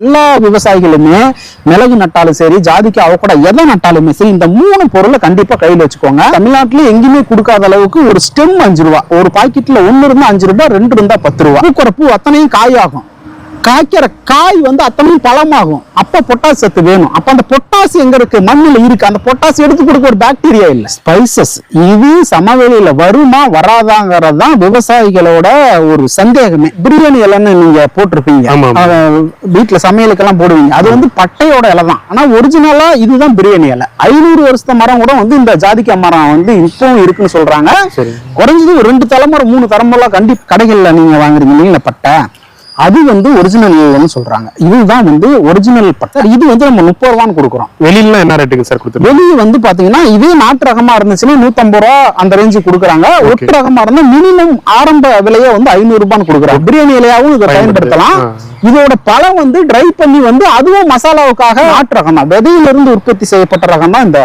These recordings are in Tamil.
எல்லா விவசாயிகளுமே மிளகு நட்டாலும் சரி ஜாதிக்கு அவக்கூட எதை நட்டாலுமே சரி இந்த மூணு பொருளை கண்டிப்பா கையில் வச்சுக்கோங்க. தமிழ்நாட்டுல எங்கேயுமே கொடுக்காத அளவுக்கு ஒரு ஸ்டெம் அஞ்சு ரூபா ஒரு பாக்கெட்ல ஒன்னு இருந்தா அஞ்சு ரூபாய் ரெண்டு இருந்தா பத்து ரூபா. பூக்கிற பூ அத்தனையும் காயாகும். காய்க்கிற காய் வந்து அத்தனையும் பழமாகும். அப்ப பொட்டாஸ் சத்து வேணும். அப்ப அந்த பொட்டாஸ் எங்க இருக்கு? மண்ணுல இருக்கு. அந்த பொட்டாஸ் எடுத்து கொடுக்க ஒரு பாக்டீரியா இல்ல. ஸ்பைசஸ் இது சமவெளியில வருமா வராதாங்கிறது தான் விவசாயிகளோட ஒரு சந்தேகமே. பிரியாணி இலைன்னு நீங்க போட்டிருப்பீங்க. வீட்டுல சமையலுக்கெல்லாம் போடுவீங்க. அது வந்து பட்டையோட இலை தான். ஆனா ஒரிஜினலா இதுதான் பிரியாணி இலை. ஐநூறு வருஷத்த மரம் கூட வந்து இந்த ஜாதிக்காய் மரம் வந்து இப்பவும் இருக்குன்னு சொல்றாங்க. சரி. குறைஞ்சது ஒரு ரெண்டு தலைமுறை மூணு தலைமுறை கண்டி கடைகள்ல நீங்க வாங்குறீங்க நீங்கள பட்டை அது வந்து ஒரிஜினல்னு சொல்றாங்க. இதுதான் வந்து ஒரிஜினல் பட்டை இது வந்து நம்ம முப்பது ரூபான்னு கொடுக்குறோம். வெளியில என்ன ரேட்டுங்க சார் கொடுத்துருக்கோம் வெளியே வந்து பாத்தீங்கன்னா இதே நாட்டு ரகமா இருந்துச்சுன்னா நூத்தம்பது ரூபா அந்த ரேஞ்சு கொடுக்குறாங்க. ஒட்டு ரகமா இருந்தா மினிமம் ஆரம்ப விலையே வந்து ஐநூறு ரூபான்னு கொடுக்குறாங்க. பிரியாணி இலையாவும் இதை பயன்படுத்தலாம். இதோட பழம் வந்து ட்ரை பண்ணி வந்து அதுவும் மசாலாவுக்காக நாட்டு ரகம் தான் விதையில இருந்து உற்பத்தி செய்யப்பட்ட ரகம் தான் இந்த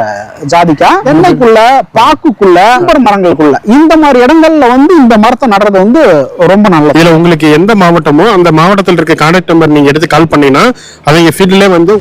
ஜாதிக்காய் தென்னைக்குள்ள பாக்குக்குள்ள ரப்பர் மரங்களுக்குள்ள. இந்த மாதிரி இடங்கள்ல வந்து இந்த மரத்தை நடுறது வந்து ரொம்ப நல்லது. இதுல உங்களுக்கு எந்த மாவட்டமோ அந்த மாவட்டத்தில் இருக்க கான்டாக்ட் நம்பர் நீங்க எடுத்து கால் பண்ணீங்கன்னா அவங்க ஃபீல்ட்ல வந்து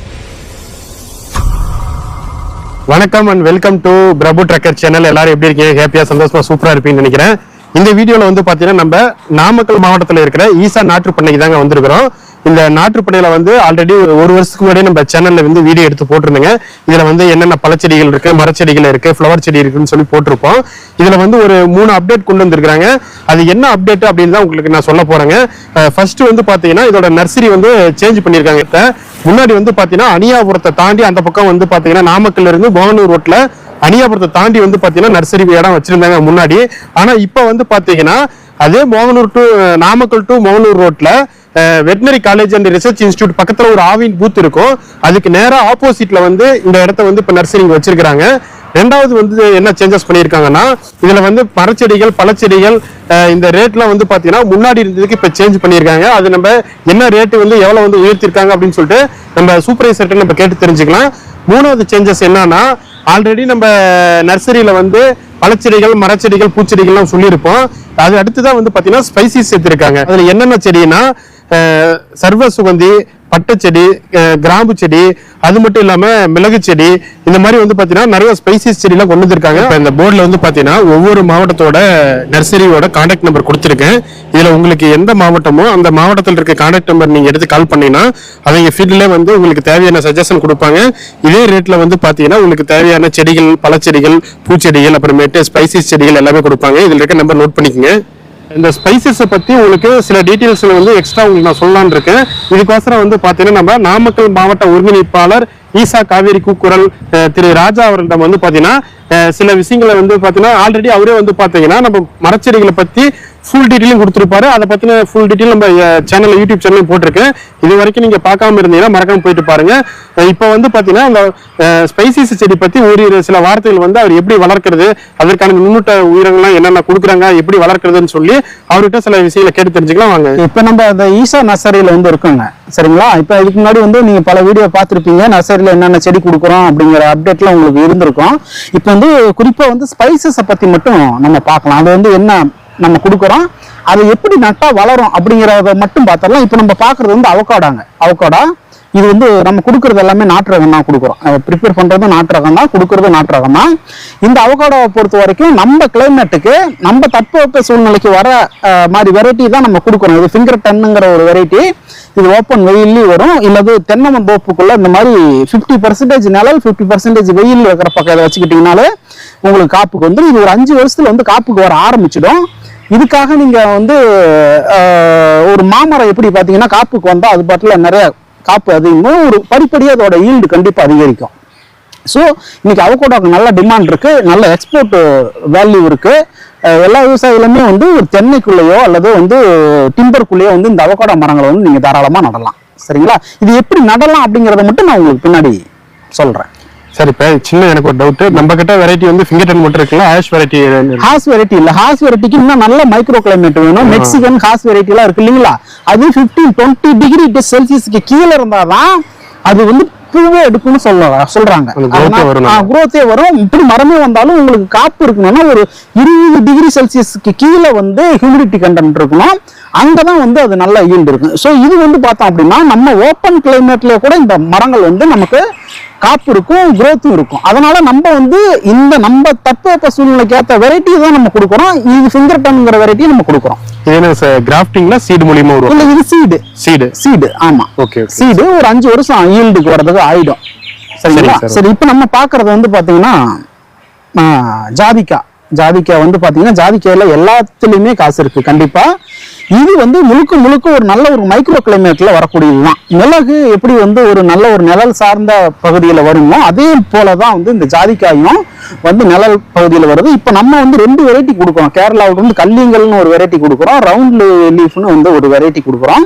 வணக்கம் and welcome to Prabhu trucker channel எல்லாரும் எப்படி இருக்கீங்க? ஹாப்பியா சந்தோஷமா சூப்பரா இருப்பீங்கன்னு நினைக்கிறேன். இந்த வீடியோல வந்து பாத்தீங்கன்னா நம்ம நாமக்கல் மாவட்டத்துல இருக்கிற ஈசா நாற்று பண்ணைக்கு தாங்க வந்திருக்கிறோம். இந்த நாற்று வந்து ஆல்ரெடி ஒரு வருஷத்துக்கு முன்னாடி நம்ம சேனல்ல வந்து வீடியோ எடுத்து போட்டிருந்தேங்க. இதுல வந்து என்னென்ன பழச்செடிகள் இருக்கு மரச்செடிகள் இருக்கு ஃப்ளவர் செடி இருக்குன்னு சொல்லி போட்டிருப்போம். இதுல வந்து ஒரு மூணு அப்டேட் கொண்டு வந்திருக்காங்க அது என்ன அப்டேட் அப்படின்னு தான் உங்களுக்கு நான் சொல்ல போறேங்க. ஃபர்ஸ்ட் வந்து பாத்தீங்கன்னா இதோட நர்சரி வந்து சேஞ்ச் பண்ணிருக்காங்க இப்ப முன்னாடி வந்து பாத்தீங்கன்னா அணியாபுரத்தை தாண்டி அந்த பக்கம் வந்து பாத்தீங்கன்னா நாமக்கல்ல இருந்து மோகனூர் ரோட்ல அணியாபுரத்தை தாண்டி வந்து பாத்தீங்கன்னா நர்சரி இடம் வச்சிருந்தாங்க முன்னாடி. ஆனா இப்ப வந்து பாத்தீங்கன்னா அதே மோகனூர் டு நாமக்கல் டு மோகனூர் ரோட்ல veterinary college and research institute பக்கத்துல ஒரு ஆவின் பூத் இருக்கும். அதுக்கு நேரா ஆப்போசிட்ல வந்து இந்த இடத்த வந்து இப்ப நர்சரிங் வச்சிருக்காங்க ரெண்டாவது வந்து என்ன சேஞ்சஸ் பண்ணியிருக்காங்கன்னா இதுல வந்து மரச்செடிகள் பழச்செடிகள் இந்த ரேட்லாம் வந்து பாத்தீங்கன்னா முன்னாடி இருந்ததுக்கு இப்ப சேஞ்ச் பண்ணியிருக்காங்க. அது நம்ம என்ன ரேட்டு வந்து எவ்வளவு வந்து உயர்த்திருக்காங்க அப்படின்னு சொல்லிட்டு நம்ம சூப்பர்வைசர்கிட்ட நம்ம கேட்டு தெரிஞ்சுக்கலாம். மூணாவது சேஞ்சஸ் என்னன்னா ஆல்ரெடி நம்ம நர்சரியில வந்து பழச்செடிகள் மரச்செடிகள் பூச்செடிகள்லாம் சொல்லியிருப்போம். அது அடுத்துதான் வந்து பாத்தீங்கன்னா ஸ்பைசிஸ் சேர்த்திருக்காங்க. அதுல என்னென்ன செடினா சர்வ சுகந்தி பட்டை செடி கிராம்பு செடி அது மட்டும் இல்லாம மிளகு செடி இந்த மாதிரி வந்து பாத்தீங்கன்னா நிறைய ஸ்பைசிஸ் செடி எல்லாம் கொண்டு வந்திருக்காங்க. இப்ப இந்த போர்டுல வந்து பாத்தீங்கன்னா ஒவ்வொரு மாவட்டத்தோட நர்சரியோட கான்டாக்ட் நம்பர் கொடுத்துருக்கேன். இதுல உங்களுக்கு எந்த மாவட்டமோ அந்த மாவட்டத்தில் இருக்க கான்டாக்ட் நம்பர் நீங்க எடுத்து கால் பண்ணீங்கன்னா அவங்க ஃபீல்ட்ல வந்து உங்களுக்கு தேவையான சஜஷன் கொடுப்பாங்க. இதே ரேட்ல வந்து பாத்தீங்கன்னா உங்களுக்கு தேவையான செடிகள் பழச்செடிகள் பூச்செடிகள் அப்புறமேட்டு ஸ்பைசிஸ் செடிகள் எல்லாமே கொடுப்பாங்க. இதுல இருக்க நம்பர் நோட் பண்ணிக்கோங்க. இந்த ஸ்பைசஸை பற்றி உங்களுக்கு சில டீட்டெயில்ஸில் வந்து எக்ஸ்ட்ரா உங்களுக்கு நான் சொல்லலான் இருக்கேன். இதுக்கோசரம் வந்து பார்த்தீங்கன்னா நம்ம நாமக்கல் மாவட்ட ஒருங்கிணைப்பாளர் ஈசா காவேரி கூக்குரல் திரு ராஜா அவர்களிடம் வந்து பாத்தீங்கன்னா சில விஷயங்களை வந்து பாத்தீங்கன்னா ஆல்ரெடி அவரே வந்து பாத்தீங்கன்னா நம்ம மரச்செடிகளை பத்தி ஃபுல் டீட்டெயிலும் கொடுத்துருப்பாரு. அதை பத்தின ஃபுல் டீட்டெயில் நம்ம சேனல் யூடியூப் சேனல் போட்டிருக்கேன். இது வரைக்கும் நீங்க பார்க்காம இருந்தீங்கன்னா மறக்காம போயிட்டு பாருங்க. இப்போ வந்து பாத்தீங்கன்னா அந்த ஸ்பைசிஸ் செடி பத்தி ஒரு சில வார்த்தைகள் வந்து அவர் எப்படி வளர்க்கறது அதற்கான முன்னூட்ட உயிரங்கள்லாம் என்னென்ன கொடுக்குறாங்க எப்படி வளர்க்கறதுன்னு சொல்லி அவர்கிட்ட சில விஷயங்களை கேட்டு தெரிஞ்சுக்கலாம் வாங்க. இப்ப நம்ம அந்த ஈசா நர்சரியில வந்து இருக்கோங்க. சரிங்களா? இப்ப இதுக்கு முன்னாடி வந்து நீங்க பல வீடியோ பார்த்திருப்பீங்க. நர்சரியில என்னென்ன செடி கொடுக்குறோம் அப்படிங்கிற அப்டேட்லாம் உங்களுக்கு இருந்திருக்கும். இப்போ வந்து குறிப்பாக வந்து ஸ்பைசஸை பற்றி மட்டும் நம்ம பார்க்கலாம். அது வந்து என்ன நம்ம கொடுக்குறோம் அது எப்படி நட்டா வளரும் அப்படிங்கிறத மட்டும் பார்த்தரலாம் இப்போ நம்ம பார்க்கறது வந்து அவக்காடாங்க அவக்காடா இது வந்து நம்ம கொடுக்கறது எல்லாமே நாட்டு ரகம் தான் கொடுக்குறோம். ப்ரிப்பேர் பண்ணுறது நாட்டு ரகம் தான் கொடுக்கறது நாட்டு ரகம் தான். இந்த அவகாடோவை பொறுத்த வரைக்கும் நம்ம கிளைமேட்டுக்கு நம்ம தட்பவெப்ப சூழ்நிலைக்கு வர மாதிரி வெரைட்டி தான் நம்ம கொடுக்குறோம். இது ஃபிங்கர் டன்னுங்கிற ஒரு வெரைட்டி இது ஓப்பன் வெயில்லையும் வரும். இல்லது தென்னமன் தோப்புக்குள்ள இந்த மாதிரி ஃபிஃப்டி பர்சன்டேஜ் நிழல் ஃபிஃப்டி பர்சன்டேஜ் வெயில் இருக்கிற பக்கம் இதை வச்சுக்கிட்டீங்கனாலே உங்களுக்கு காப்புக்கு வந்து இது ஒரு அஞ்சு வருஷத்துல வந்து காப்புக்கு வர ஆரம்பிச்சிடும். இதுக்காக நீங்க வந்து ஒரு மாமரம் எப்படி பாத்தீங்கன்னா காப்புக்கு வந்தா அது பாட்டுல நிறைய காப்பு அதிகமும் ஒரு படிப்படியாக அதோட ஈல்டு கண்டிப்பா அதிகரிக்கும். ஸோ இன்னைக்கு அவகோடாக்கு நல்ல டிமாண்ட் இருக்கு. நல்ல எக்ஸ்போர்ட் வேல்யூ இருக்கு. எல்லா விவசாயிகளுமே வந்து ஒரு தென்னைக்குள்ளேயோ அல்லது வந்து டிம்பருக்குள்ளேயோ வந்து இந்த அவகோடா மரங்களை வந்து நீங்க தாராளமா நடலாம். சரிங்களா? இது எப்படி நடலாம் அப்படிங்கறத மட்டும் நான் உங்களுக்கு பின்னாடி சொல்றேன். சரி இப்ப சின்ன எனக்கு ஒரு டவுட் நம்ம கிட்ட வெரைட்டி வந்து ஃபிங்கர் டென் மட்டும் இருக்குல்ல? ஆஷ் வெரைட்டி ஹாஸ் வெரைட்டி இல்ல. ஹாஸ் வெரைட்டிக்கு இன்னும் நல்ல மைக்ரோ கிளைமேட் வேணும் மெக்சிகன் ஹாஸ் வெரைட்டி எல்லாம் இருக்கு இல்லைங்களா? அது 15 டுவெண்ட்டி டிகிரி செல்சியஸ்க்கு கீழே இருந்தாதான் அது வந்து பூவே எடுக்கும்னு சொல்ல சொல்றாங்க. குரோத்தே வரும் இப்படி மரமே வந்தாலும் உங்களுக்கு காப்பு இருக்கணும்னா ஒரு இருபது டிகிரி செல்சியஸ்க்கு கீழே வந்து ஹியூமிடிட்டி கண்டென்ட் இருக்கணும் அங்கதான் வந்து அது நல்ல ஈல்டு இருக்கும் ஸோ இது வந்து பார்த்தோம் அப்படின்னா நம்ம ஓப்பன் கிளைமேட்ல கூட இந்த மரங்கள் வந்து நமக்கு காப்பு இருக்கும் growth-ம் இருக்கும். அதனால நம்ம வந்து இந்த நம்ம தட்பவெப்ப சூழ்நிலைக்கு ஏற்ற வெரைட்டி தான் நம்ம கொடுக்குறோம். இது ஃபிங்கர் டன்ங்கிற வெரைட்டி நம்ம கொடுக்குறோம். சார் கிராஃப்டிங்ல சீடு மூலியமா வரும் இல்ல இது சீடு சீடு சீடு ஆமா. ஓகே சீடு ஒரு அஞ்சு வருஷம் ஈல்டுக்கு வர்றதுக்கு ஆயிடும். சரிங்களா? சரி, இப்போ நம்ம பார்க்கறது வந்து பாத்தீங்கன்னா ஆ, ஜாதிக்காய் ஜாதிக்காய் வந்து பார்த்தீங்கன்னா ஜாதிக்காயில் எல்லாத்துலேயுமே காசு இருக்குது கண்டிப்பாக இது வந்து முழுக்க முழுக்க ஒரு நல்ல ஒரு மைக்ரோ கிளைமேட்டில் வரக்கூடியது தான் மிளகு எப்படி வந்து ஒரு நல்ல ஒரு நிழல் சார்ந்த பகுதியில் வருமோ அதே போலதான் வந்து இந்த ஜாதிக்காயும் வந்து நிழல் பகுதியில் வருது. இப்போ நம்ம வந்து ரெண்டு வெரைட்டி கொடுக்குறோம். கேரளாவுக்கு வந்து கல்லிங்கல்னு ஒரு வெரைட்டி கொடுக்குறோம். ரவுண்ட் லீஃப்னு வந்து ஒரு வெரைட்டி கொடுக்குறோம்.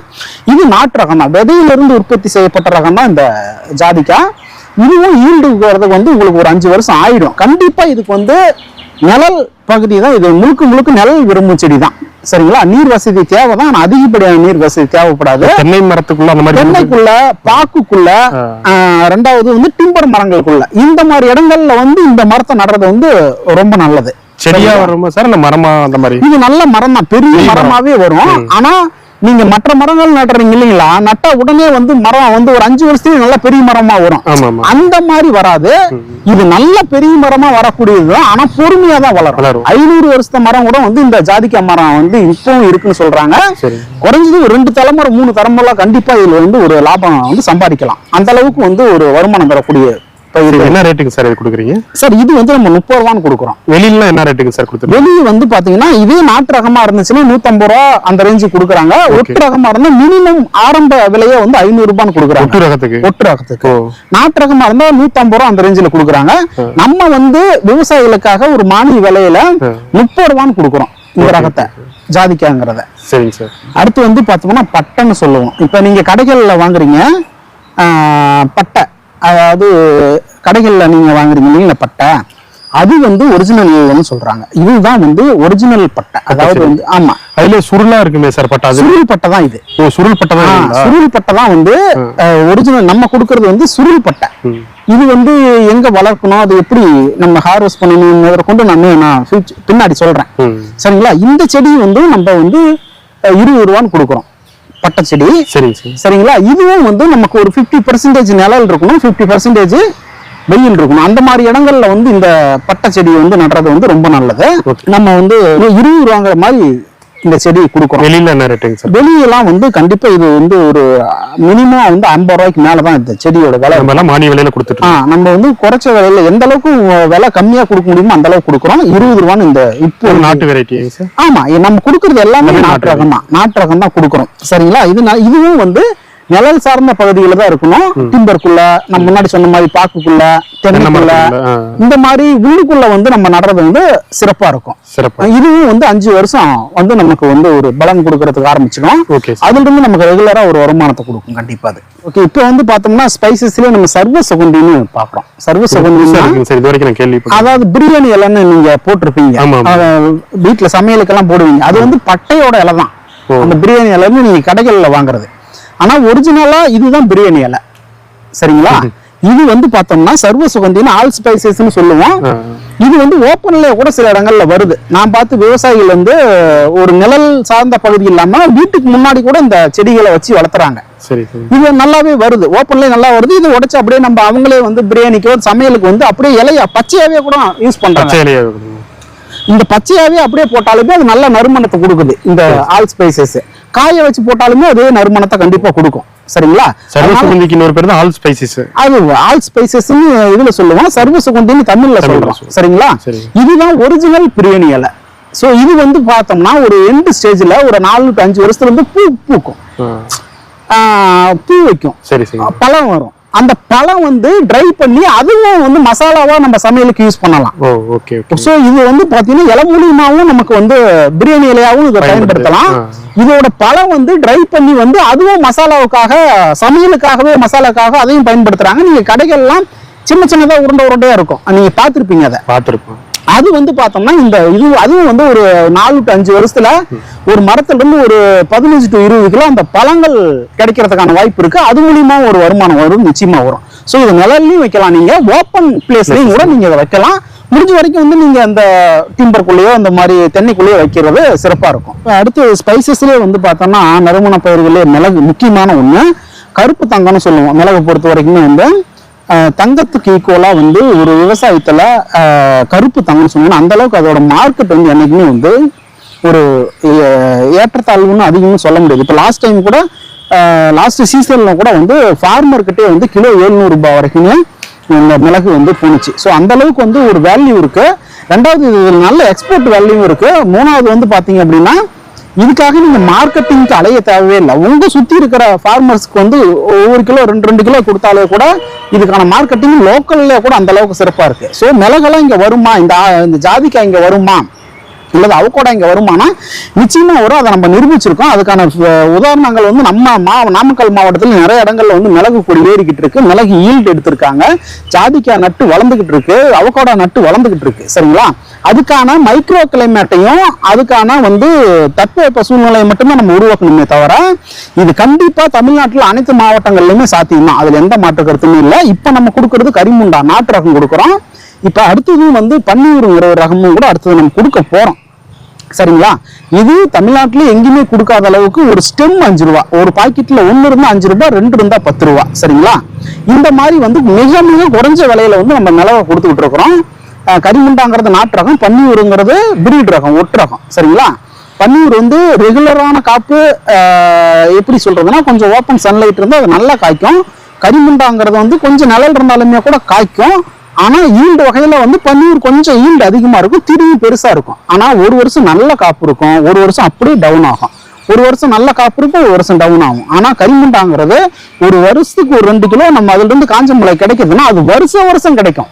இது நாட்டு ரகம் தான் விதையிலிருந்து உற்பத்தி செய்யப்பட்ட ரகம் தான் இந்த ஜாதிக்காய் இதுவும் ஈல்டுக்கு வர்றதுக்கு வந்து உங்களுக்கு ஒரு அஞ்சு வருஷம் ஆயிடும். கண்டிப்பா இதுக்கு வந்து நிழல் பகுதி தான் இது முழுக்க முழுக்க நிழல் விரும்பும் செடி தான் சரிங்களா? நீர் வசதி தேவை தான் அதிகப்படியான நீர் வசதி தேவைப்படாது. தென்னை மரத்துக்குள்ள அந்த மாதிரி தென்னைக்குள்ள பாக்குக்குள்ள ரெண்டாவது வந்து டிம்பர் மரங்களுக்குள்ள. இந்த மாதிரி இடங்கள்ல வந்து இந்த மரத்தை நடுறது வந்து ரொம்ப நல்லது. செடியா வருமா சார்? இல்ல மரமா அந்த மாதிரி? இது நல்ல மரம் தான் பெரிய பெரிய மரம். மரமாவே வரும். ஆனா நீங்க மற்ற மரங்கள் நடுறீங்க இல்லைங்களா? நட்டா உடனே வந்து மரம் வந்து ஒரு அஞ்சு வருஷத்துக்கு நல்ல பெரிய மரமா வரும். அந்த மாதிரி வராது. இது நல்ல பெரிய மரமா வரக்கூடியது ஆனா பொறுமையா தான் வளரும். ஐநூறு வருஷத்த மரம் கூட வந்து இந்த ஜாதிக்காய் மரம் வந்து இப்பவும் இருக்குன்னு சொல்றாங்க. குறைஞ்சது ஒரு ரெண்டு தலைமுறை மூணு தலைமுறை கண்டிப்பா இதுல வந்து ஒரு லாபம் வந்து சம்பாதிக்கலாம். அந்த அளவுக்கு வந்து ஒரு வருமானம் பயிர் என்ன ரேட்டுக்கு சார் இது கொடுக்குறீங்க? சார் இது வந்து நம்ம முப்பது ரூபான்னு கொடுக்குறோம். வெளியில என்ன ரேட்டுக்கு சார் கொடுத்துருங்க வெளியே வந்து பாத்தீங்கன்னா இதே நாட்டு ரகமா இருந்துச்சுன்னா நூத்தம்பது ரூபா அந்த ரேஞ்சு கொடுக்குறாங்க. ஒட்டு ரகமா இருந்தா மினிமம் ஆரம்ப விலையே வந்து ஐநூறு ரூபான்னு கொடுக்குறாங்க. ஒட்டு ரகத்துக்கு? ஒட்டு ரகத்துக்கு. நாட்டு ரகமா இருந்தா நூத்தம்பது ரூபா அந்த ரேஞ்சில கொடுக்குறாங்க. நம்ம வந்து விவசாயிகளுக்காக ஒரு மானிய விலையில முப்பது ரூபான்னு கொடுக்குறோம் இந்த ரகத்தை ஜாதிக்காங்கிறத. சரிங்க சார் அடுத்து வந்து பார்த்தோம்னா பட்டைன்னு சொல்லுவோம். இப்போ நீங்க கடைகள்ல வாங்குறீங்க பட்டை. அதாவது கடைகள்ல நீங்க வாங்குறீங்க இல்லைங்களா பட்டை? அது வந்து ஒரிஜினல்னு சொல்றாங்க. இதுதான் வந்து ஒரிஜினல் பட்டை. அதாவது வந்து ஆமா. அதுல சுருளா இருக்குமே சார் பட்டா சுருள் பட்டை தான் இது. ஓ சுருள் பட்டா தான்? சுருள் பட்டை தான் வந்து ஒரிஜினல் நம்ம கொடுக்கறது வந்து சுருள் பட்டை. இது வந்து எங்க வளர்க்கணும் அது எப்படி நம்ம ஹார்வெஸ்ட் பண்ணணும் கொண்டு நான் நான் பின்னாடி சொல்றேன். சரிங்களா? இந்த செடி வந்து நம்ம வந்து இருபது ரூபான்னு கொடுக்குறோம். பட்டை செடி. சரிங்க சார். சரிங்களா? இதுவும் வந்து நமக்கு ஒரு ஃபிஃப்டி பர்சன்டேஜ் நிழல் இருக்கணும். ஃபிஃப்டி பர்சன்டேஜ் வெயில் இருக்கணும். அந்த மாதிரி இடங்கள்ல வந்து இந்த பட்டை செடி வந்து நடுறது வந்து ரொம்ப நல்லது. நம்ம வந்து இருபது ரூபாங்கிற மாதிரி இந்த செடி கொடுக்குறோம் வெளியில என்ன ரேட்டுங்க சார் வெளியெல்லாம் வந்து கண்டிப்பா இது வந்து ஒரு மினிமம் வந்து ஐம்பது ரூபாய்க்கு மேலதான் இந்த செடியோட விலை. நம்ம எல்லாம் மானிய விலையில கொடுத்துட்டு நம்ம வந்து குறைச்ச விலையில எந்த அளவுக்கு விலை கம்மியா கொடுக்க முடியுமோ அந்த அளவுக்கு கொடுக்குறோம். இருபது ரூபான்னு இந்த இப்போ நாட்டு வெரைட்டி ஆமா நம்ம கொடுக்கறது எல்லாமே நாட்டு ரகம் தான். நாட்டு ரகம் தான் கொடுக்குறோம். சரிங்களா? இது இதுவும் வந்து நிழல் சார்ந்த பகுதியில தான் இருக்கணும். டிம்பருக்குள்ள நம்ம முன்னாடி சொன்ன மாதிரி பாக்குக்குள்ள தென்னைக்குள்ள. இந்த மாதிரி உள்ளுக்குள்ள வந்து நம்ம நடுறது வந்து சிறப்பா இருக்கும். சிறப்பு இதுவும் வந்து அஞ்சு வருஷம் வந்து நமக்கு வந்து ஒரு பலன் கொடுக்கறதுக்கு ஆரம்பிச்சிடும் அதுல இருந்து நமக்கு ரெகுலரா ஒரு வருமானத்தை கொடுக்கும் கண்டிப்பா அது. ஓகே இப்போ வந்து பார்த்தோம்னா ஸ்பைசஸ்லயே நம்ம சர்வ சுகண்டின்னு பாக்குறோம். சர்வ கேள்விப்பட்டேன் அதாவது பிரியாணி இலைன்னு நீங்க போட்டிருப்பீங்க. வீட்டுல சமையலுக்கெல்லாம் போடுவீங்க. அது வந்து பட்டையோட இலை தான். அந்த பிரியாணி இலைன்னு நீங்க கடைகள்ல வாங்குறது. ஆனா ஒரிஜினலா இதுதான் பிரியாணி இலை. சரிங்களா? இது. வந்து பார்த்தோம்னா சர்வ சுகந்தின்னு ஆல் ஸ்பைசஸ்னு சொல்லுவோம். இது வந்து ஓப்பன்ல கூட சில இடங்கள்ல வருது. நான் பார்த்து விவசாயிகள் வந்து ஒரு நிழல் சார்ந்த பகுதி இல்லாம வீட்டுக்கு முன்னாடி கூட இந்த செடிகளை வச்சு வளர்த்துறாங்க. இது நல்லாவே வருது. ஓப்பன்லயே நல்லா வருது. இது உடைச்சு அப்படியே நம்ம அவங்களே வந்து பிரியாணிக்கோ சமையலுக்கு வந்து அப்படியே இலையா பச்சையாவே கூட யூஸ் பண்றாங்க. இந்த பச்சையாவே அப்படியே போட்டாலுமே அது நல்ல நறுமணத்தை கொடுக்குது இந்த ஆல் ஸ்பைசஸ் காய வச்சு போட்டாலுமே அதே நறுமணத்தை கண்டிப்பா கொடுக்கும். சரிங்களா? சர்வ சுகந்திக்கு இன்னொரு பேர் தான் ஆல் ஸ்பைசஸ் அது ஆல் ஸ்பைசஸ் இதுல சொல்லுவோம் சர்வ சுகந்தின்னு தமிழ்ல சொல்றோம். சரிங்களா? சரி. இதுதான் ஒரிஜினல் பிரியாணி இலை. சோ இது வந்து பார்த்தோம்னா ஒரு எண்டு ஸ்டேஜ்ல ஒரு நாலு அஞ்சு வருஷத்துல இருந்து பூ பூக்கும். பூ வைக்கும். சரி சரி. பழம் வரும். அந்த பழம் வந்து ட்ரை பண்ணி அதுவும் வந்து மசாலாவா நம்ம சமையலுக்கு யூஸ் பண்ணலாம். ஓகே ஓகே சோ இது வந்து பாத்தீங்கன்னா இலை மூலியமாவும் நமக்கு வந்து பிரியாணி இலையாவும் இதை பயன்படுது. பயன்படுத்தலாம். இதோட பழம் வந்து ட்ரை பண்ணி வந்து அதுவும் மசாலாவுக்காக சமையலுக்காகவே மசாலாக்காக அதையும் பயன்படுத்துறாங்க. நீங்க கடைகள்லாம் சின்ன சின்னதா உருண்டை உருண்டையா இருக்கும். நீங்க பார்த்திருப்பீங்க அதை. பார்த்துருப்போம். அது வந்து பார்த்தோம்னா இந்த இது அதுவும் வந்து ஒரு நாலு டு அஞ்சு வருஷத்துல ஒரு மரத்துல இருந்து ஒரு பதினஞ்சு டு இருபது கிலோ அந்த பழங்கள் கிடைக்கிறதுக்கான வாய்ப்பு இருக்கு. அது மூலியமா ஒரு வருமானம் வரும் நிச்சயமா வரும். ஸோ இது நிழல்லையும் வைக்கலாம் நீங்க. ஓப்பன் பிளேஸ்லயும் கூட நீங்க இதை வைக்கலாம். முடிஞ்ச வரைக்கும் வந்து நீங்க அந்த டிம்பருக்குள்ளேயோ அந்த மாதிரி தென்னைக்குள்ளேயோ வைக்கிறது சிறப்பா இருக்கும். அடுத்து ஸ்பைசஸ்லயே வந்து பார்த்தோம்னா நறுமண பயிர்களே மிளகு முக்கியமான ஒண்ணு. கருப்பு தங்கம்னு சொல்லுவோம் மிளகு பொறுத்த வரைக்குமே வந்து. தங்கத்துக்கு ஈக்குவலாக வந்து ஒரு விவசாயத்தில் கருப்பு தங்கம்னு சொல்லுவோம் அந்த அளவுக்கு அதோட மார்க்கெட் வந்து என்றைக்குமே வந்து ஒரு ஏற்றத்தாழ்வுன்னு அதிகம்னு சொல்ல முடியாது. இப்போ லாஸ்ட் டைம் கூட லாஸ்ட் சீசனில் கூட வந்து ஃபார்மர்கிட்டே வந்து கிலோ ஏழ்நூறுபா வரைக்குமே இந்த மிளகு வந்து போணுச்சு. ஸோ அந்த அளவுக்கு வந்து ஒரு வேல்யூ இருக்குது ரெண்டாவது இது நல்ல எக்ஸ்போர்ட் வேல்யூ இருக்குது மூணாவது வந்து பார்த்தீங்க அப்படின்னா இதுக்காக நீங்க மார்க்கெட்டிங்க்கு அலைய தேவையே இல்லை. உங்க சுத்தி இருக்கிற ஃபார்மர்ஸ்க்கு வந்து ஒவ்வொரு கிலோ ரெண்டு ரெண்டு கிலோ கொடுத்தாலே கூட இதுக்கான மார்க்கெட்டிங் லோக்கல்ல கூட அந்த அளவுக்கு சிறப்பா இருக்கு. ஸோ மிளகெல்லாம் இங்க வருமா? இந்த இந்த ஜாதிக்காய் இங்க வருமா? இல்லது அவக்கோடா இங்க வருமானா? நிச்சயமா வரும். அதை நம்ம நிரூபிச்சிருக்கோம். அதுக்கான உதாரணங்கள் வந்து நம்ம மா நாமக்கல் மாவட்டத்தில் நிறைய இடங்கள்ல வந்து மிளகு கொடி ஏறிக்கிட்டு இருக்கு. மிளகு ஈல்டு எடுத்திருக்காங்க. ஜாதிக்காய் நட்டு வளர்ந்துகிட்டு இருக்கு. அவகோடா நட்டு வளர்ந்துகிட்டு இருக்கு. சரிங்களா? அதுக்கான மைக்ரோ கிளைமேட்டையும் அதுக்கான வந்து தட்பவெப்ப சூழ்நிலையை மட்டுமே நம்ம உருவாக்கணுமே தவிர இது கண்டிப்பாக தமிழ்நாட்டில் அனைத்து மாவட்டங்கள்லையுமே சாத்தியம் தான் அதில் எந்த மாற்று கருத்துமே இல்லை. இப்போ நம்ம கொடுக்கறது கரிமுண்டா நாட்டு ரகம் கொடுக்குறோம். இப்போ அடுத்ததும் வந்து பன்னீருங்கிற ஒரு ரகமும் கூட அடுத்தது நம்ம கொடுக்க போகிறோம் சரிங்களா? இது தமிழ்நாட்டில் எங்கேயுமே கொடுக்காத அளவுக்கு ஒரு ஸ்டெம் அஞ்சு ரூபா ஒரு பாக்கெட்டில் ஒன்று இருந்தால் அஞ்சு ரூபா ரெண்டு இருந்தால் பத்து ரூபா. சரிங்களா? இந்த மாதிரி வந்து மிக மிக குறைஞ்ச விலையில வந்து நம்ம நிலவை கொடுத்துக்கிட்டு இருக்கிறோம். கரிமுண்டாங்கிறது நாட்டு ரகம் பன்னியூருங்கிறது பிரீட் ரகம் ஒட்டு ரகம் சரிங்களா? பன்னீர் வந்து ரெகுலரான காப்பு எப்படி சொல்றதுன்னா கொஞ்சம் ஓப்பன் சன்லைட் இருந்தால் அது நல்லா காய்க்கும். கரிமுண்டாங்கிறது வந்து கொஞ்சம் நிழல் இருந்தாலுமே கூட காய்க்கும். ஆனால் ஈல்டு வகையில் வந்து பன்னீர் கொஞ்சம் ஈல்டு அதிகமாக இருக்கும் திரும்பி பெருசாக இருக்கும். ஆனால் ஒரு வருஷம் நல்ல காப்பு இருக்கும் ஒரு வருஷம் அப்படியே டவுன் ஆகும். ஒரு வருஷம் நல்ல காப்பு இருக்கும் ஒரு வருஷம் டவுன் ஆகும். ஆனால் கரிமுண்டாங்கிறது ஒரு வருஷத்துக்கு ஒரு ரெண்டு கிலோ நம்ம அதுலேருந்து காஞ்ச மிளகாய் கிடைக்குதுன்னா அது வருஷம் வருஷம் கிடைக்கும்.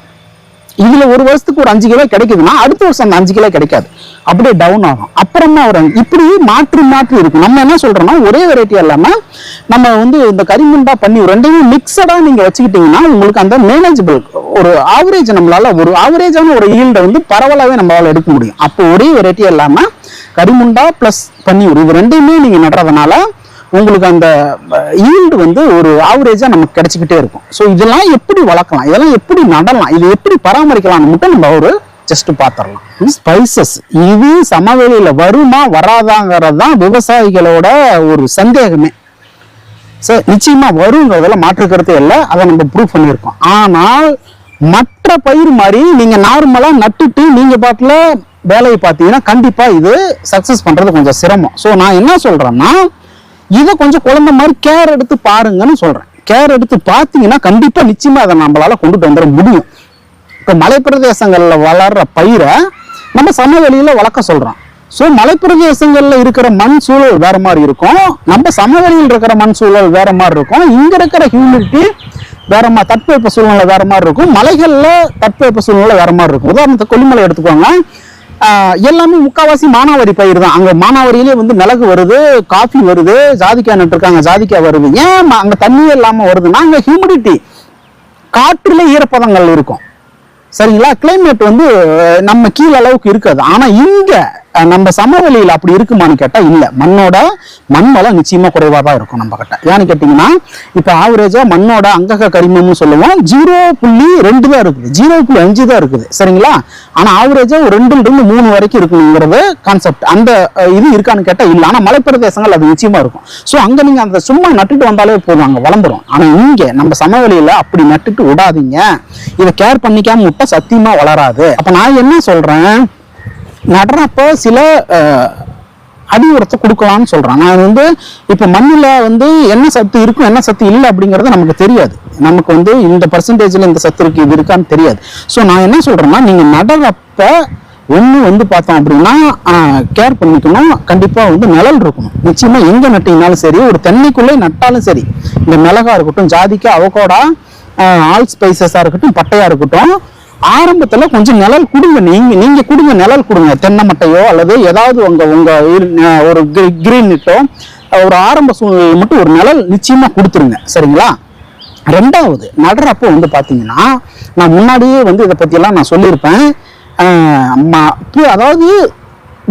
இதுல ஒரு வருஷத்துக்கு ஒரு அஞ்சு கிலோ கிடைக்குதுன்னா அடுத்த வருஷம் அந்த அஞ்சு கிலோ கிடைக்காது. அப்படியே டவுன் ஆகும். அப்புறமா வரும் இப்படி மாற்றி மாற்றி இருக்கும் நம்ம என்ன சொல்றோம்னா ஒரே வெரைட்டி இல்லாம நம்ம வந்து இந்த கரிமுண்டா பண்ணி ரெண்டையுமே மிக்சடா நீங்க வச்சுக்கிட்டீங்கன்னா உங்களுக்கு அந்த மேனேஜபிள் ஒரு ஆவரேஜ் நம்மளால ஒரு ஆவரேஜான ஒரு ஈல்டை வந்து பரவலாவே நம்மளால எடுக்க முடியும். அப்போ ஒரே வெரைட்டி இல்லாம கரிமுண்டா பிளஸ் பன்னியூர் இது ரெண்டையுமே நீங்க நடுறதுனால உங்களுக்கு அந்த ஈல்டு வந்து ஒரு ஆவரேஜா நமக்கு கிடைச்சிக்கிட்டே இருக்கும். ஸோ இதெல்லாம் எப்படி வளர்க்கலாம்? இதெல்லாம் எப்படி நடலாம்? இது எப்படி பராமரிக்கலாம்னு மட்டும் நம்ம ஒரு ஜஸ்ட் பார்த்துடலாம். ஸ்பைசஸ் இது சமவெளியில வருமா வராதாங்கிறது தான் விவசாயிகளோட ஒரு சந்தேகமே. சார் நிச்சயமா வருங்கிறதுல மாற்று கருத்து இல்லை. அதை நம்ம ப்ரூவ் பண்ணியிருக்கோம். ஆனால் மற்ற பயிர் மாதிரி நீங்க நார்மலா நட்டுட்டு நீங்க பாட்டுல வேலையை பார்த்தீங்கன்னா கண்டிப்பா இது சக்சஸ் பண்றது கொஞ்சம் சிரமம். ஸோ நான் என்ன சொல்றேன்னா இதை கொஞ்சம் குழந்தை மாதிரி கேர் எடுத்து பாருங்கன்னு சொல்றேன். கேர் எடுத்து பார்த்தீங்கன்னா கண்டிப்பாக நிச்சயமாக அதை நம்மளால கொண்டுட்டு வந்துட முடியும். இப்போ மலைப்பிரதேசங்களில் வளர்ற பயிரை நம்ம சமவெளியில் வளர்க்க சொல்கிறோம் ஸோ மலைப்பிரதேசங்களில் இருக்கிற மண் சூழல் வேற மாதிரி இருக்கும். நம்ம சமவெளியில் இருக்கிற மண் சூழல் வேற மாதிரி இருக்கும். இங்கே இருக்கிற ஹியூமிடிட்டி வேற மாதிரி தட்பவெப்ப சூழ்நிலை வேற மாதிரி இருக்கும். மலைகளில் தட்பவெப்ப சூழ்நிலை வேற மாதிரி இருக்கும். உதாரணத்துக்கு கொல்லிமலை எடுத்துக்கோங்க எல்லாமே முக்காவாசி மானாவாரி பயிர் தான். அங்க மானாவாரியிலே வந்து மிளகு வருது காஃபி வருது ஜாதிக்காய் நட்டுருக்காங்க ஜாதிக்காய் வருது. ஏன் அங்கே அங்க தண்ணியே இல்லாம வருதுன்னா அங்கே ஹியூமிடிட்டி காற்றில் ஈரப்பதங்கள் இருக்கும். சரிங்களா? கிளைமேட் வந்து நம்ம கீழ அளவுக்கு இருக்காது. ஆனா இங்க நம்ம சமவெளியில் அப்படி இருக்குமான்னு கேட்டால் இல்லை. மண்ணோட மண் வளம் குறைவாக தான் இருக்கும் நம்ம கிட்ட. ஏன்னு கேட்டிங்கன்னா இப்போ ஆவரேஜாக மண்ணோட அங்கக கரிமம்னு சொல்லுவோம். ஜீரோ புள்ளி ரெண்டு தான் இருக்குது. ஜீரோ புள்ளி அஞ்சு தான் இருக்குது. சரிங்களா? ஆனால் ஆவரேஜாக ஒரு ரெண்டுலேருந்து மூணு வரைக்கும் இருக்கணுங்கிறது கான்செப்ட் அந்த இது இருக்கான்னு கேட்டால் இல்லை. ஆனால் மலைப்பிரதேசங்கள் அது நிச்சயமாக இருக்கும். ஸோ அங்கே நீங்கள் அந்த சும்மா நட்டுட்டு வந்தாலே போதும். அங்கே வளர்ந்துடும் ஆனால் இங்கே நம்ம சமவெளியில் அப்படி நட்டுட்டு விடாதீங்க இதை கேர் பண்ணிக்காம விட்டால் சத்தியமாக வளராது. அப்போ நான் என்ன சொல்கிறேன் நடுறப்போ சில அஹ், அடி உரத்தை கொடுக்கலாம்னு சொல்கிறாங்க நான் வந்து இப்போ மண்ணில் வந்து என்ன சத்து இருக்கும் என்ன சத்து இல்லை அப்படிங்கிறது நமக்கு தெரியாது. நமக்கு வந்து இந்த பர்சன்டேஜில் இந்த சத்து இருக்கு இது இருக்கான்னு தெரியாது. ஸோ நான் என்ன சொல்கிறேன்னா நீங்கள் நடுறப்ப ஒன்று வந்து பார்த்தோம் அப்படின்னா கேர் பண்ணிக்கணும். கண்டிப்பாக வந்து நிழல் இருக்கணும். நிச்சயமாக எங்கே நட்டீங்கனாலும் சரி ஒரு தென்னைக்குள்ளே நட்டாலும் சரி இந்த மிளகா இருக்கட்டும் ஜாதிக்கு அவகோடா ஆல் ஸ்பைசஸாக இருக்கட்டும் பட்டையாக இருக்கட்டும் ஆரம்பத்துல கொஞ்சம் நிழல் கொடுங்க. நீங்க நீங்க கொடுங்க நிழல் கொடுங்க. தென்னை மட்டையோ அல்லது ஏதாவது உங்க உங்க ஒரு கிரீன் நிட்டோ ஒரு ஆரம்ப சூழ்நிலையில் மட்டும் ஒரு நிழல் நிச்சயமா கொடுத்துருங்க. சரிங்களா? ரெண்டாவது நடுறப்போ வந்து பார்த்தீங்கன்னா நான் முன்னாடியே வந்து இதை பற்றியெல்லாம் நான் சொல்லியிருப்பேன். அதாவது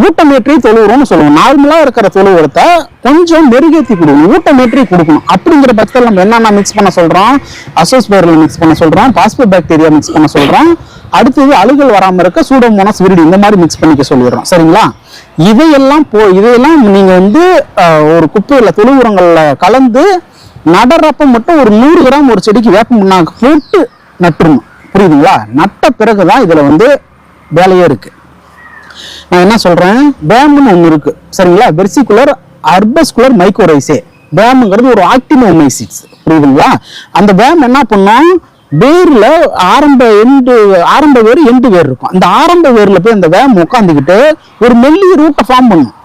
ஊட்டமேற்றி தொழு உரம்னு சொல்லுவோம் நார்மலாக இருக்கிற தொழு உரத்தை கொஞ்சம் மெருகேற்றி கொடுக்கணும். ஊட்டமேற்றி கொடுக்கணும். அப்படிங்கிற பட்சத்தில் நம்ம என்னென்ன மிக்ஸ் பண்ண சொல்கிறோம் அசோஸ்பேரில் மிக்ஸ் பண்ண சொல்கிறோம் பாஸ்போ பாக்டீரியா மிக்ஸ் பண்ண சொல்கிறோம் அடுத்தது அழுகல் வராமல் இருக்க சூடோமோனஸ் விரிடி இந்த மாதிரி மிக்ஸ் பண்ணிக்க சொல்லிடுறோம். சரிங்களா? இதையெல்லாம் போ இதையெல்லாம் நீங்கள் வந்து ஒரு குப்பையில் தொழு கலந்து நடறப்ப மட்டும் ஒரு நூறு கிராம் ஒரு செடிக்கு வேப்ப முன்னாக்கு போட்டு நட்டுருணும் புரியுதுங்களா? நட்ட பிறகுதான் இதில் வந்து வேலையே இருக்குது நான் என்ன சொல்றேன்? பேம்னு ஒன்று இருக்கு. சரிங்களா? வெர்சிகுலர் அர்பஸ்குலர் மைக்ரோரைசே பேமுங்கிறது ஒரு ஆக்டினோமைசிட்ஸ் புரியுதுங்களா? அந்த பேம் என்ன பண்ணும்? வேர்ல ஆரம்ப எண்டு ஆரம்ப வேர் எண்டு வேர் இருக்கும். அந்த ஆரம்ப வேர்ல போய் அந்த வேம் உட்காந்துக்கிட்டு ஒரு மெல்லிய ரூட்டை ஃபார்ம் பண்ணும்.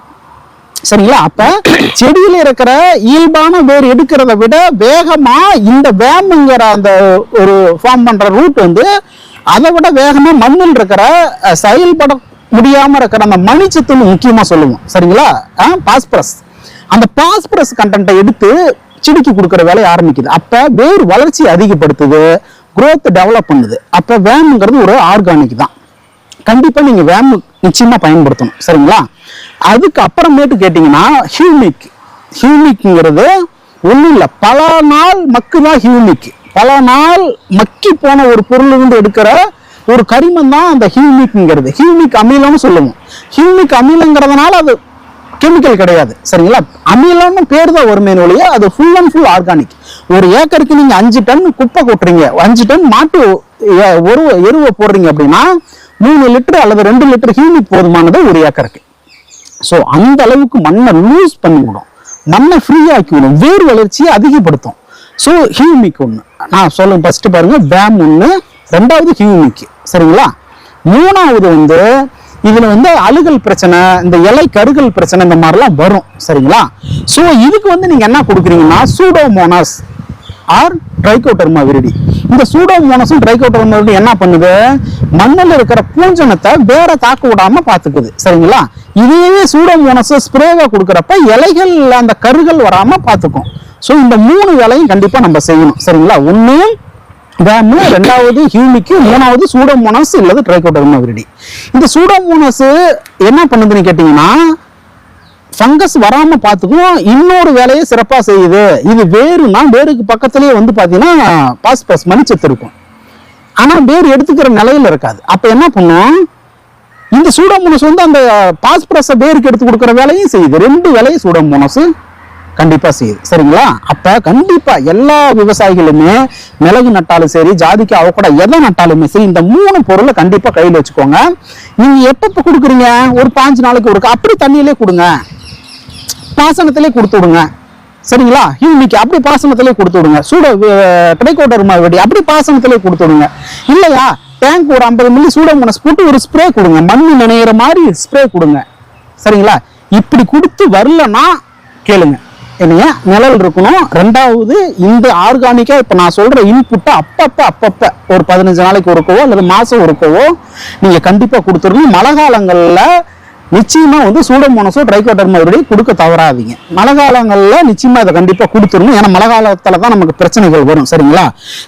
சரிங்களா? அப்ப செடியில இருக்கிற இயல்பான வேர் எடுக்கிறத விட வேகமா இந்த வேமுங்கிற அந்த ஒரு ஃபார்ம் பண்ற ரூட் வந்து அதை விட வேகமா மண்ணில் இருக்கிற செயல்பட முடியாம இருக்கிற அந்த மணிச்சத்துன்னு முக்கியமா சொல்லுவோம். சரிங்களா? பாஸ்பரஸ் அந்த பாஸ்பரஸ் கண்டென்ட்டை எடுத்து சிடுக்கி கொடுக்குற வேலையை ஆரம்பிக்குது. அப்ப வேர் வளர்ச்சி அதிகப்படுத்துது குரோத் டெவலப் பண்ணுது. அப்ப வேம்ங்கிறது ஒரு ஆர்கானிக் தான். கண்டிப்பா நீங்க வேம் நிச்சயமா பயன்படுத்தணும். சரிங்களா? அதுக்கு அப்புறமேட்டு கேட்டீங்கன்னா ஹியூமிக் ஹியூமிக்ங்கிறது ஒண்ணும் இல்ல. பல நாள் மக்கு தான் ஹியூமிக் பல நாள் மக்கி போன ஒரு பொருள் இருந்து எடுக்கிற ஒரு கரிமம் தான் அந்த ஹியூமிக்ங்கிறது. ஹியூமிக் அமிலம்னு சொல்லுவோம். ஹியூமிக் அமிலங்கிறதுனால அது கெமிக்கல் கிடையாது. சரிங்களா? அமிலம்னு பேர் தான் வருமே ஒழிய அது ஃபுல் அண்ட் ஃபுல் ஆர்கானிக் ஒரு ஏக்கருக்கு நீங்க அஞ்சு டன் குப்பை கொட்டுறீங்க. அஞ்சு டன் மாட்டு ஒரு எருவை போடுறீங்க அப்படின்னா மூணு லிட்டர் அல்லது ரெண்டு லிட்டர் ஹியூமிக் போதுமானது ஒரு ஏக்கருக்கு. ஸோ அந்த அளவுக்கு மண்ணை லூஸ் பண்ணிவிடும். மண்ணை ஃப்ரீயாக்கி விடும். வேர் வளர்ச்சியை அதிகப்படுத்தும். ஸோ ஹியூமிக் ஒன்று நான் சொல்லுங்க ஃபஸ்ட்டு பாருங்கள் டேம் ஒன்று ரெண்டாவது ஹியூமிக் சரிங்களா? மூணாவது வந்து இதுல வந்து அழுகல் பிரச்சனை இந்த இலை கருகல் பிரச்சனை இந்த மாதிரிலாம் வரும். சரிங்களா? ஸோ இதுக்கு வந்து நீங்க என்ன கொடுக்குறீங்கன்னா சூடோமோனாஸ் ஆர் ட்ரைகோட்டர்மா விரிடி இந்த சூடோமோனஸும் ட்ரைகோட்டர்மா விரிடி என்ன பண்ணுது? மண்ணில் இருக்கிற பூஞ்சனத்தை வேற தாக்க விடாம பாத்துக்குது சரிங்களா? இதையே சூடோமோனஸ் ஸ்ப்ரேவா கொடுக்குறப்ப இலைகள் அந்த கருகள் வராம பாத்துக்கும் ஸோ இந்த மூணு வேலையும் கண்டிப்பா நம்ம செய்யணும். சரிங்களா? ஒண்ணு வேமு ரெண்டாவது ஹியூமிக்கு மூணாவது சூடோமோனாஸ் இல்லது ட்ரைகோட்டர்மா விரிடி இந்த சூடோமோனாஸ் என்ன பண்ணுதுன்னு கேட்டீங்கன்னா ஃபங்கஸ் வராமல் பார்த்துக்கும் இன்னொரு வேலையை சிறப்பாக செய்யுது. இது வேறுனா வேருக்கு பக்கத்துலேயே வந்து பார்த்தீங்கன்னா பாஸ் பாஸ் மணிச்சத்து இருக்கும். ஆனால் வேறு எடுத்துக்கிற நிலையில் இருக்காது. அப்போ என்ன பண்ணும் இந்த சூடோமோனஸ் வந்து அந்த பாஸ்பரஸை வேருக்கு எடுத்து கொடுக்குற வேலையும் செய்யுது. ரெண்டு வேலையும் சூடோமோனஸ். கண்டிப்பா செய்யுது. சரிங்களா? அப்ப கண்டிப்பா எல்லா விவசாயிகளுமே மிளகு நட்டாலும் சரி ஜாதிக்கு அவக்கூட எதை நட்டாலுமே சரி இந்த மூணு பொருளை கண்டிப்பா கையில் வச்சுக்கோங்க. நீங்க எப்பப்ப கொடுக்குறீங்க? ஒரு பாஞ்சு நாளைக்கு ஒரு அப்படி தண்ணியிலே கொடுங்க. பாசனத்திலே கொடுத்து விடுங்க. சரிங்களா? இன்னைக்கு அப்படி பாசனத்திலே கொடுத்து விடுங்க. சூட கிடைக்கோட்டர் மாதிரி அப்படி பாசனத்திலே கொடுத்து விடுங்க. இல்லையா? டேங்க் ஒரு ஐம்பது மில்லி சூடோமோனஸ் போட்டு ஒரு ஸ்ப்ரே கொடுங்க. மண் நினைகிற மாதிரி ஸ்ப்ரே கொடுங்க. சரிங்களா? இப்படி கொடுத்து வரலன்னா கேளுங்க. என்னைய நிழல் இருக்கணும். ரெண்டாவது இந்த ஆர்கானிக்காக இப்போ நான் சொல்கிற இன்புட்டை அப்பப்போ அப்பப்போ ஒரு பதினஞ்சு நாளைக்கு ஒருக்கவோ அல்லது மாதம் ஒருக்கவோ நீங்கள் கண்டிப்பாக கொடுத்துருக்கணும் மழை காலங்களில் நிச்சயமாக வந்து சூடோமோனஸோ ட்ரைகோடர்மா இப்படி கொடுக்க தவறாதீங்க. மழை காலங்களில் நிச்சயமாக இதை கண்டிப்பாக கொடுத்துடணும். ஏன்னா மழை காலத்தில் தான் நமக்கு பிரச்சனைகள் வரும் சரிங்களா?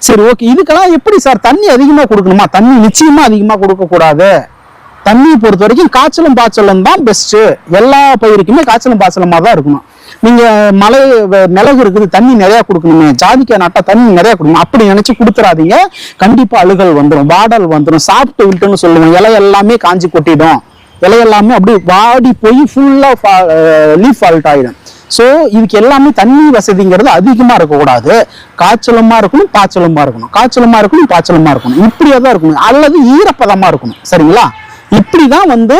சரி ஓகே இதுக்கெல்லாம் எப்படி சார் தண்ணி அதிகமாக கொடுக்கணுமா? தண்ணி நிச்சயமாக அதிகமாக கொடுக்கக்கூடாது. தண்ணியை பொறுத்த வரைக்கும் காய்ச்சலும் பாய்ச்சலும் தான் பெஸ்ட்டு எல்லா பயிருக்குமே காய்ச்சலும் பாய்ச்சலமாக தான் இருக்கணும். நீங்கள் மழை மிளகு இருக்குது தண்ணி நிறையா கொடுக்கணுமே. ஜாதிக்காய் நட்டா தண்ணி நிறையா கொடுக்கணும். அப்படி நினச்சி கொடுத்துறாதீங்க. கண்டிப்பாக அழுகல் வந்துடும் வாடல் வந்துடும் சாப்பிட்டு விட்டுன்னு சொல்லுவோம். இலை எல்லாமே காஞ்சி கொட்டிடும். இலை எல்லாமே அப்படியே வாடி போய் ஃபுல்லாக லீஃப் ஃபால்ட் ஆகிடும் ஸோ இதுக்கு எல்லாமே தண்ணி வசதிங்கிறது அதிகமாக இருக்கக்கூடாது. காய்ச்சலமாக இருக்கணும் பாய்ச்சலமாக இருக்கணும். காய்ச்சலமாக இருக்கணும் பாய்ச்சலமாக இருக்கணும். இப்படியே தான் இருக்கணும். அல்லது ஈரப்பதமாக இருக்கணும். சரிங்களா? இப்படிதான் வந்து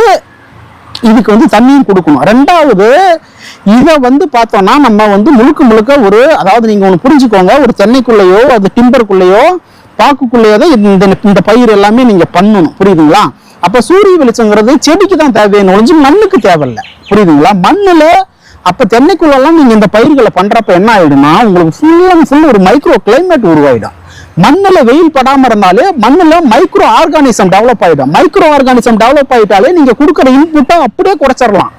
இதுக்கு வந்து தண்ணியும் கொடுக்கணும். ரெண்டாவது இதை வந்து பார்த்தோம்னா நம்ம வந்து முழுக்க முழுக்க ஒரு அதாவது நீங்க ஒன்று புரிஞ்சுக்கோங்க ஒரு தென்னைக்குள்ளேயோ அது டிம்பருக்குள்ளேயோ பாக்குக்குள்ளேயோ தான் இந்த இந்த பயிர் எல்லாமே நீங்க பண்ணணும். புரியுதுங்களா? அப்ப சூரிய வெளிச்சங்கிறது செடிக்கு தான் தேவையான ஒழிஞ்சு மண்ணுக்கு தேவையில்ல. புரியுதுங்களா? மண்ணில் அப்ப தென்னைக்குள்ளெல்லாம் நீங்க இந்த பயிர்களை பண்றப்ப என்ன ஆயிடும்னா உங்களுக்கு ஃபுல் அண்ட் ஃபுல் ஒரு மைக்ரோ கிளைமேட் உருவாயிடும். மண்ணில் வெயில் படாமல் இருந்தாலே மண்ணில் மைக்ரோ ஆர்கானிசம் டெவலப் ஆகிடும் மைக்ரோ ஆர்கானிசம் டெவலப் ஆயிட்டாலே நீங்கள் கொடுக்குற இன்புட்டை அப்படியே குறைச்சிடலாம்.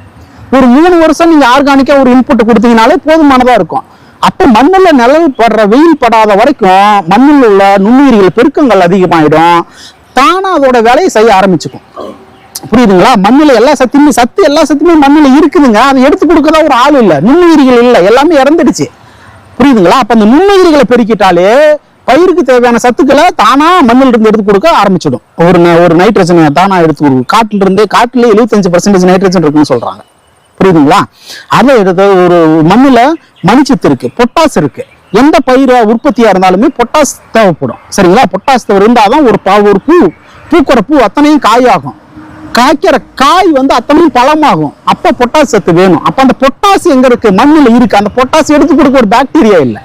ஒரு மூணு வருஷம் நீங்கள் ஆர்கானிக்காக ஒரு இன்புட் கொடுத்தீங்கனாலே போதுமானதாக இருக்கும். அப்போ மண்ணில் நிழல் படுற வெயில் படாத வரைக்கும் மண்ணில் உள்ள நுண்ணுயிரிகள் பெருக்கங்கள் அதிகமாகிடும் தானாக அதோட வேலையை செய்ய ஆரம்பிச்சுக்கும். புரியுதுங்களா? மண்ணில் எல்லா சத்துமே சத்து எல்லா சத்துமே மண்ணில் இருக்குதுங்க. அதை எடுத்து கொடுக்கறதா ஒரு ஆள் இல்லை. நுண்ணுயிரிகள் இல்லை. எல்லாமே இறந்துடுச்சு. புரியுதுங்களா? அப்போ அந்த நுண்ணுயிரிகளை பெருக்கிட்டாலே பயிருக்கு தேவையான சத்துக்களை தானா மண்ணில் இருந்து எடுத்து கொடுக்க ஆரம்பிச்சிடும். ஒரு ந- ஒரு நைட்ரஜனை தானா எடுத்து கொடுக்கும் காட்டுல இருந்தே காட்டுல எழுபத்தஞ்சு பர்சன்டேஜ் நைட்ரஜன் இருக்குன்னு சொல்றாங்க. புரியுதுங்களா? அதை எடுத்து ஒரு மண்ணில் மணிச்சத்து இருக்கு பொட்டாஸ் இருக்கு. எந்த பயிர உற்பத்தியா இருந்தாலுமே பொட்டாஸ் தேவைப்படும். சரிங்களா? பொட்டாஸ் தேவை இருந்தாதான் ஒரு பா ஒரு பூ பூக்கிற பூ அத்தனையும் காயாகும். காய்க்கிற காய் வந்து அத்தனையும் பழமாகும். அப்போ பொட்டாஸ் சத்து வேணும். அப்போ அந்த பொட்டாஸ் எங்க இருக்கு? மண்ணில் இருக்கு. அந்த பொட்டாஸ் எடுத்து கொடுக்க ஒரு பாக்டீரியா இல்லை.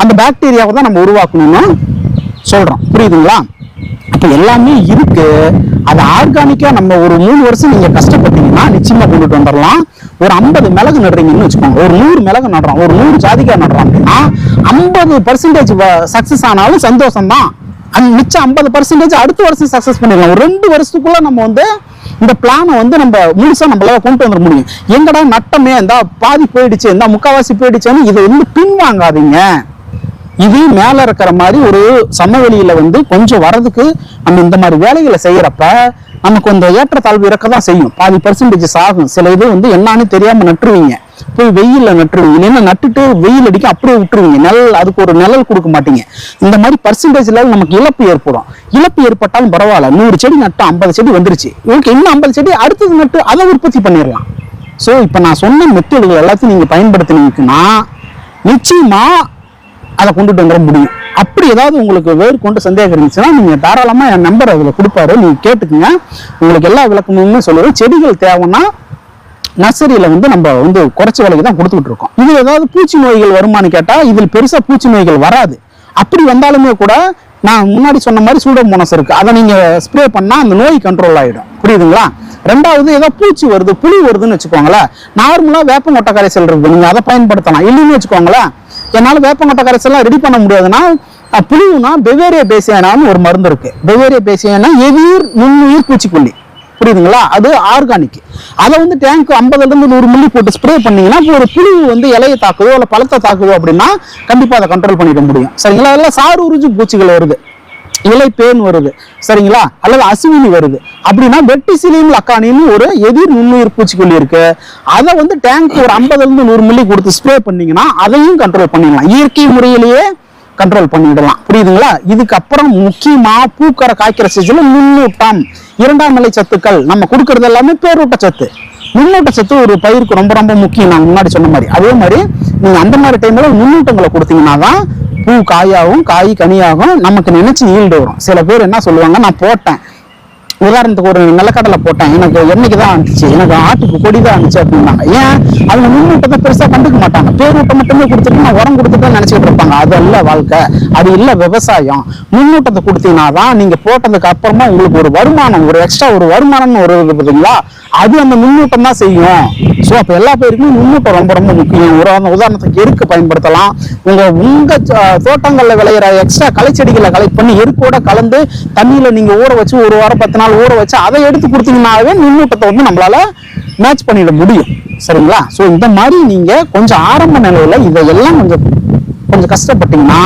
அந்த பாக்டீரியாவை தான் நம்ம உருவாக்கணும்னு சொல்கிறோம் புரியுதுங்களா? அப்போ எல்லாமே இருக்கு. அது ஆர்கானிக்காக நம்ம ஒரு மூணு வருஷம் நீங்கள் கஷ்டப்பட்டீங்கன்னா நிச்சயமாக கொண்டுட்டு வந்துடலாம். ஒரு ஐம்பது மிளகு நடுறீங்கன்னு வச்சுக்கோங்க. ஒரு நூறு மிளகு நடுறோம். ஒரு நூறு ஜாதிக்காய் நடுறோம் அப்படின்னா ஐம்பது பர்சன்டேஜ் சக்சஸ் ஆனாலும் சந்தோஷம் தான் அந்த மிச்சம் ஐம்பது பர்சன்டேஜ் அடுத்த வருஷம் சக்ஸஸ் பண்ணிடலாம். ஒரு ரெண்டு வருஷத்துக்குள்ளே நம்ம வந்து இந்த பிளானை வந்து நம்ம முழுசாக நம்மளால கொண்டு வந்துட முடியும். எங்கடா நட்டமே இருந்தால் பாதி போயிடுச்சு இருந்தால் முக்காவாசி போயிடுச்சுன்னு இதை வந்து பின்வாங்காதீங்க. இது மேல இருக்கிற மாதிரி ஒரு சமவெளியில வந்து கொஞ்சம் வரதுக்கு நம்ம இந்த மாதிரி வேலைகளை செய்யறப்ப நமக்கு இந்த ஏற்றத்தாழ்வு இறக்க தான் செய்யும். பாதி பர்சன்டேஜஸ் ஆகும் சில இது வந்து என்னன்னு தெரியாம நட்டுருவீங்க. போய் வெயில்ல நட்டுருவீங்க. இல்லைன்னா நட்டுட்டு வெயில் அடிக்க அப்படியே விட்டுருவீங்க. நிழல் அதுக்கு ஒரு நிழல் கொடுக்க மாட்டீங்க. இந்த மாதிரி பர்சன்டேஜ் லெவல் நமக்கு இழப்பு ஏற்படும். இழப்பு ஏற்பட்டாலும் பரவாயில்ல. நூறு செடி நட்டு ஐம்பது செடி வந்துருச்சு. ஓகே இன்னும் ஐம்பது செடி அடுத்தது நட்டு அதை உற்பத்தி பண்ணிடலாம். ஸோ இப்போ நான் சொன்ன மெத்தடுகள் எல்லாத்தையும் நீங்க பயன்படுத்தினீங்கன்னா நிச்சயமா அதை கொண்டுட்டு வந்துட முடியும். அப்படி ஏதாவது உங்களுக்கு வேறு கொண்டு சந்தேகம் இருந்துச்சுன்னா நீங்க தாராளமா என் நம்பர் அதுல கொடுப்பாரு. நீங்க கேட்டுக்கங்க. உங்களுக்கு எல்லா விளக்கமுமே சொல்லுவேன். செடிகள் தேவைன்னா நர்சரியில வந்து நம்ம வந்து குறைச்ச விலைக்கு தான் கொடுத்துட்டு இருக்கோம். இது ஏதாவது பூச்சி நோய்கள் வருமான்னு கேட்டா இதில் பெருசா பூச்சி நோய்கள் வராது. அப்படி வந்தாலுமே கூட நான் முன்னாடி சொன்ன மாதிரி சூடோமோனஸ் இருக்கு. அதை நீங்க ஸ்ப்ரே பண்ணா அந்த நோய் கண்ட்ரோல் ஆயிடும். புரியுதுங்களா? ரெண்டாவது ஏதோ பூச்சி வருது புளி வருதுன்னு வச்சுக்கோங்களேன். நார்மலா வேப்பங்கொட்டை கரைசல் இருக்குது நீங்க அதை பயன்படுத்தலாம். இல்லைன்னு வச்சுக்கோங்களேன். என்னால் வேப்பங்கொட்டை கரைசல்லாம் ரெடி பண்ண முடியாதுன்னா அஹ், புளிவுனா பெவேரியா ஒரு மருந்து இருக்கு. பெவேரிய பேசியானா எதிர் நுண்ணுயிர் பூச்சிக்கொல்லி. புரியுதுங்களா? அது ஆர்கானிக் அதை வந்து டேங்க் ஐம்பதுலேருந்து நூறு மில்லி போட்டு ஸ்ப்ரே பண்ணீங்கன்னா இப்போ ஒரு புழு வந்து இலையை தாக்குதோ இல்லை பழத்தை தாக்குதோ அப்படின்னா கண்டிப்பாக அதை கண்ட்ரோல் பண்ணிட முடியும். சரிங்களா? அதெல்லாம் சாறு உறிஞ்சு பூச்சிகள் வருது. இலை பேன் வருது. சரிங்களா? அல்லது அசுவினி வருது. அப்படின்னா வெட்டிசிலியும் லக்கானின்னு ஒரு எதிர் நுண்ணுயிர் பூச்சிக்கொல்லி இருக்கு. அதை வந்து டேங்க் ஒரு ஐம்பதுலேருந்து நூறு மில்லி கொடுத்து ஸ்ப்ரே பண்ணீங்கன்னா அதையும் கண்ட்ரோல் பண்ணிடலாம். இயற்கை முறையிலேயே கண்ட்ரோல் பண்ணிடலாம். புரியுதுங்களா? இதுக்கப்புறம் முக்கியமா பூக்கரை காய்க்கிற சீசன்ல முன்னூட்டம். இரண்டாம் நிலை சத்துக்கள். நம்ம கொடுக்கறது எல்லாமே பேரூட்ட சத்து. முன்னூட்ட சத்து ஒரு பயிருக்கு ரொம்ப ரொம்ப முக்கியம். நான் முன்னாடி சொன்ன மாதிரி. அதே மாதிரி நீங்க அந்த மாதிரி டைம்ல முன்னூட்டங்களை கொடுத்தீங்கன்னா தான் பூ காயாகும் காய் கனியாகும் நமக்கு நினைச்சு ஈல்டு வரும். சில பேர் என்ன சொல்லுவாங்க நான் போட்டேன். உதாரணத்துக்கு ஒரு நிலக்கடலை போட்டேன். எனக்கு என்னைக்கு தான் இருந்துச்சு எனக்கு ஆட்டுக்கு கொடி தான் இருந்துச்சு அப்படின்னாங்க ஏன்? அவங்க முன்னூட்டத்தை பெருசாக கண்டுக்க மாட்டாங்க. பேரூட்டம் மட்டுமே கொடுத்துட்டு நான் உரம் கொடுத்துட்டு நினச்சிக்கிட்டு இருப்பாங்க. அது இல்லை வாழ்க்கை. அது இல்லை விவசாயம். முன்னூட்டத்தை கொடுத்தீங்கன்னா தான் நீங்கள் போட்டதுக்கு அப்புறமா உங்களுக்கு ஒரு வருமானம் ஒரு எக்ஸ்ட்ரா ஒரு வருமானம்னு ஒரு இருக்கு பார்த்தீங்களா அது அந்த முன்னூட்டம் தான் செய்யும். ஸோ அப்போ எல்லா பேருக்குமே முன்னூட்டம் ரொம்ப ரொம்ப முக்கியம். ஒரு உதாரணத்துக்கு எருக்கு பயன்படுத்தலாம். உங்கள் உங்கள் தோட்டங்களில் விளையிற எக்ஸ்ட்ரா களைச்செடிகளை கலெக்ட் பண்ணி எருக்கோட கலந்து தண்ணியில் நீங்கள் ஊற வச்சு ஒரு வாரம் பத்து நாள் ஊற வச்சு அதை எடுத்து கொடுத்தீங்கன்னாவே முன்னூட்டத்தை வந்து நம்மளால் மேட்ச் பண்ணிட முடியும். சரிங்களா? ஸோ இந்த மாதிரி நீங்கள் கொஞ்சம் ஆரம்ப நிலையில் இதையெல்லாம் கொஞ்சம் கொஞ்சம் கஷ்டப்பட்டீங்கன்னா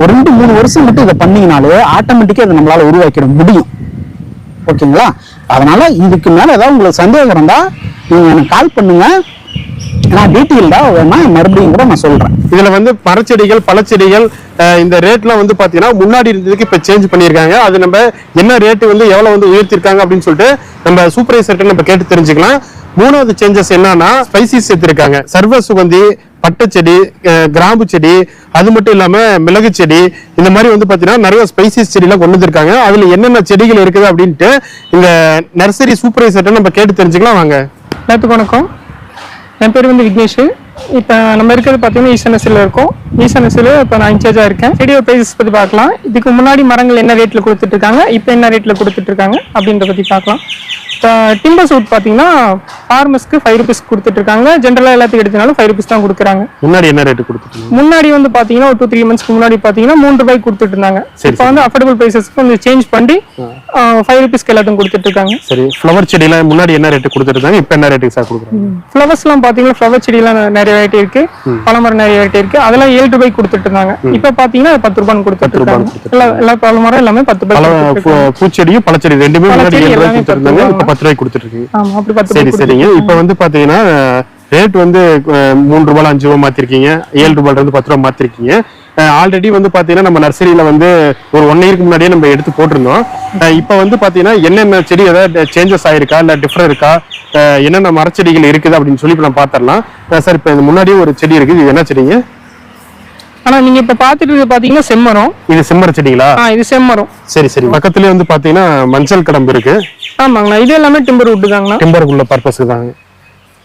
ஒரு ரெண்டு மூணு வருஷம் மட்டும் இதை பண்ணீங்கனாலே ஆட்டோமேட்டிக்காக இதை நம்மளால் உருவாக்கிட முடியும். ஓகேங்களா? அதனால் இதுக்கு மேலே ஏதாவது உங்களுக்கு சந்தேகம் இருந்தால் நீங்கள் எனக்கு கால் பண்ணுங்கள் நான் டீட்டெயில்டாக வேணா மறுபடியும் கூட நான் சொல்கிறேன் இதில் வந்து மரச்செடிகள் பழச்செடிகள் இந்த ரேட்லாம் வந்து பார்த்தீங்கன்னா முன்னாடி இருந்ததுக்கு இப்போ சேஞ்ச் பண்ணியிருக்காங்க. அது நம்ம என்ன ரேட்டு வந்து எவ்வளோ வந்து உயர்த்திருக்காங்க அப்படின்னு சொல்லிட்டு நம்ம சூப்பர்வைசர்கிட்ட நம்ம கேட்டு தெரிஞ்சுக்கலாம். மூணாவது சேஞ்சஸ் என்னன்னா ஸ்பைசிஸ் சேர்த்துருக்காங்க. சர்வ சுகந்தி பட்டை செடி கிராம்பு செடி அது மட்டும் இல்லாமல் மிளகு செடி இந்த மாதிரி வந்து பார்த்தீங்கன்னா நிறைய ஸ்பைசிஸ் செடிலாம் கொண்டு வந்திருக்காங்க. அதில் என்னென்ன செடிகள் இருக்குது அப்படின்ட்டு இந்த நர்சரி சூப்பர்வைசர்கிட்ட நம்ம கேட்டு தெரிஞ்சுக்கலாம் வாங்க. எல்லாத்துக்கும் வணக்கம். என் பேர் வந்து விக்னேஷ். இப்போ நம்ம இருக்கிறது பார்த்தீங்கன்னா ஈசனஸில் இருக்கோம். ஈசனஸில் இப்போ நான் இன்சார்ஜாக இருக்கேன். வீடியோ பேஜஸ் பற்றி பார்க்கலாம். இதுக்கு முன்னாடி மரங்கள் என்ன ரேட்டில் கொடுத்துட்டு இருக்காங்க இப்போ என்ன ரேட்டில் கொடுத்துட்டு இருக்காங்க அப்படின்றத பற்றி பார்க்கலாம். இப்போ டிம்பர் சூட் பார்த்தீங்கன்னா ஃபார்மர்ஸ்க்கு ஃபைவ் ருபீஸ் கொடுத்துட்டு இருக்காங்க ஜென்ரலாக எல்லாத்துக்கும் எடுத்தனாலும் ஃபைவ் ருபீஸ் தான் கொடுக்குறாங்க. முன்னாடி என்ன ரேட்டு கொடுத்துருக்கீங்க முன்னாடி வந்து பார்த்தீங்கன்னா ஒரு டூ த்ரீ மந்த்ஸ்க்கு முன்னாடி பார்த்தீங்கன்னா மூணு ரூபாய்க்கு கொடுத்துட்டு இருந்தாங்க இப்போ வந்து அஃபோர்டபுள் ப்ரைஸஸ்க்கு வந்து சேஞ்ச் பண்ணி ஃபைவ் ருபீஸ்க்கு எல்லாத்துக்கும் கொடுத்துட்டு இருக்காங்க சரி ஃப்ளவர் செடிலாம் முன்னாடி என்ன ரேட்டு கொடுத்துருந்தாங்க இப்போ என்ன ரேட்டுக்கு சார் கொடுக்குறாங்க? ஃப்ளவர்ஸ்லாம் பார்த்தீங்கன்னா ஃப்ளவர் செடியெல்லாம் நிறைய வெரைட்டி இருக்கு. பழமரம் நிறைய வெரைட்டி இருக்கு. அதெல்லாம் ஏழு ரூபாய்க்கு கொடுத்துட்டு இருந்தாங்க. இப்ப பாத்தீங்கன்னா பத்து ரூபான்னு கொடுத்துட்டு இருக்காங்க. எல்லா பழமரம் எல்லாமே பத்து ரூபாய் பூச்செடியும் பழச்செடி ரெண்டுமே ரூபாய் பத்து இப்ப பத்து ரூபாய்க்கு கொடுத்துட்டு இருக்கீங்க ஆமா அப்படி பத்து சரி ரூபாய் சரிங்க இப்ப வந்து பாத்தீங்கன்னா ரேட் வந்து மூணு ரூபாய் அஞ்சு ரூபாய் மாத்திருக்கீங்க. ஏழு ரூபாய்ல இருந்து பத்து ரூபாய் மாத்திருக்கீங்க. ஆல்ரெடி வந்து பாத்தீங்கன்னா நம்ம நர்சரியில வந்து ஒரு ஒன் இயருக்கு முன்னாடியே நம்ம எடுத்து போட்டிருந்தோம். இப்ப வந்து பாத்தீங்கன்னா என்னென்ன செடி ஏதாவது சேஞ்சஸ் ஆயிருக்கா? இல்ல டிஃபரெண்ட் இருக்கா? என்னென்ன மரச்செடிகள் இருக்குது அப்படின்னு சொல்லி இப்ப நம்ம பாத்திரலாம். சார் இப்ப முன்னாடியே ஒரு செடி இருக்குது. இது என்ன செடிங்க? ஆனா நீங்க இப்ப பாத்துட்டு பாத்தீங்கன்னா செம்மரம். இது செம்மர செடிங்களா? இது செம்மரம். சரி சரி. பக்கத்துலயே வந்து பாத்தீங்கன்னா மஞ்சள் கடம்பு இருக்கு. ஆமாங்கண்ணா. இது எல்லாமே டிம்பர் வுட்டு தாங்கண்ணா. டிம்பருக்குள்ள பர்பஸ் தாங்க.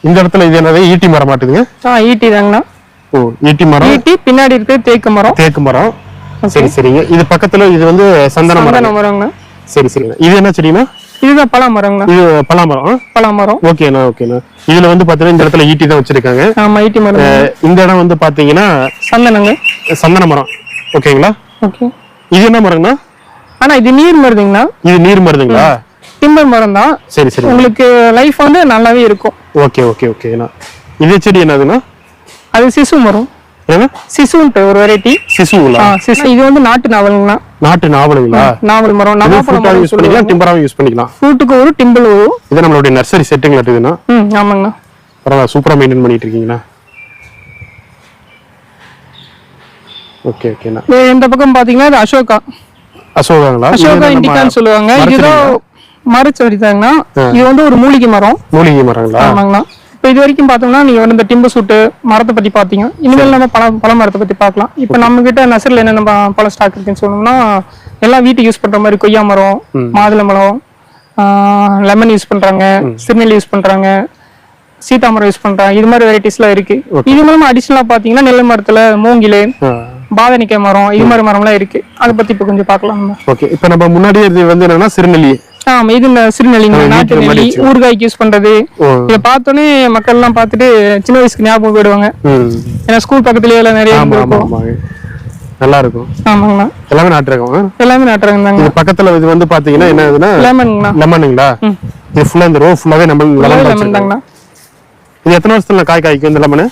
இந்த இடத்துல இது என்னது? ஈட்டி மரம் மாட்டுதுங்க ஆ ஈட்டி தாங்கண்ணா. ஓ ஈட்டி மரம். ஈட்டி பின்னாடி இருக்கிறது தேக்கு மரம். தேக்கு மரம். சரி சரிங்க. இது பக்கத்துல இது வந்து சந்தன மரம். சந்தன மரங்கண்ணா சரி சரிங்க. இது என்ன செடினா இதுதான் பலா மரங்கண்ணா இது பலாமரம் பலா மரம். ஓகேண்ணா ஓகேண்ணா. இதுல வந்து பாத்தீங்கன்னா இந்த இடத்துல ஈட்டி தான் வச்சிருக்காங்க. ஆமா ஈட்டி மரம். இந்த இடம் வந்து பாத்தீங்கன்னா சந்தனங்க. சந்தன மரம். ஓகேங்களா? ஓகே. இது என்ன மரங்கண்ணா? ஆனா இது நீர் மருந்துங்கண்ணா. இது நீர் மருந்துங்களா? டிம்பர் மரம் தான் சரி சரி. உங்களுக்கு லைஃப் வந்து நல்லாவே இருக்கும். ஓகே ஓகே ஓகேண்ணா. இது செடி என்னதுண்ணா? அது சிசு மரம் சிசுன்ட்டு ஒரு வெரைட்டி சிசுங்களா? சிசு. இது வந்து நாட்டு நாவலுங்கண்ணா நாட்டு நாவலுங்களா? நாவல் மரம் நவாப்பழம் யூஸ் பண்ணிக்கலாம் டிம்பராவும் யூஸ் பண்ணிக்கலாம். ஃப்ரூட்டுக்கு ஒரு டிம்பிள் இது நம்மளுடைய நர்சரி செட்டுங்களா ம் ஆமாங்கண்ணா. பரவாயில்ல சூப்பரா மெயின்டைன் பண்ணிட்டு இருக்கீங்களா ஓகே ஓகேண்ணா இந்த பக்கம் பாத்தீங்கன்னா இது அசோகா. அசோகாங்களா? அசோகா இண்டிகான்னு சொல்லுவாங்க. இதுதான் தாங்கண்ணா இது வந்து ஒரு மூலிகை மரம். மூலிகை மரங்களா? ஆமாங்கண்ணா. இப்போ இது வரைக்கும் பார்த்தோம்னா நீங்க வந்து இந்த டிம்பு சூட்டு மரத்தை பத்தி பாத்தீங்க இனிமேல் நம்ம பழ பழ மரத்தை பத்தி பார்க்கலாம். இப்போ நம்ம கிட்ட நர்சரியில் என்னென்ன பழ ஸ்டாக் இருக்குன்னு சொன்னோம்னா எல்லாம் வீட்டுக்கு யூஸ் பண்ற மாதிரி கொய்யா மரம் மாதுளை மரம் லெமன் யூஸ் பண்றாங்க சிறுநெல்லி யூஸ் பண்றாங்க சீதாமரம் யூஸ் பண்றாங்க. இது மாதிரி வெரைட்டிஸ்லாம் இருக்கு. இது மூலமா அடிஷனலா பாத்தீங்கன்னா நெல்லை மரத்துல மூங்கில் பாதனிக்காய் மரம் இது மாதிரி மரம்லாம் இருக்கு. அதை பத்தி இப்போ கொஞ்சம் பார்க்கலாம் ஓகே இப்போ நம்ம முன்னாடி இது வந்து என்னன்னா சிறுநெல்லி. ஆமா இது இந்த சிறுநெல்லிங்க நாட்டு நெல்லி ஊறுகாய்க்கு யூஸ் பண்றது. இதை பார்த்தோன்னே மக்கள் எல்லாம் பார்த்துட்டு சின்ன வயசுக்கு ஞாபகம் போயிடுவாங்க. ஏன்னா ஸ்கூல் பக்கத்துலயே எல்லாம் நிறைய நல்லா இருக்கும். ஆமாங்கண்ணா. எல்லாமே நாட்டு ரகம் ஆ? எல்லாமே நாட்டுறாங்க தாங்க இது பக்கத்துல இது வந்து பாத்தீங்கன்னா என்ன லெமன்ங்கண்ணா லெமனுங்களா இது ஃபுல்லா இந்த ரோ ஃபுல்லாவே நம்ம லெமன் தாங்கண்ணா இது எத்தனை வருஷத்துல காய் காய்க்கும் இந்த லெமனு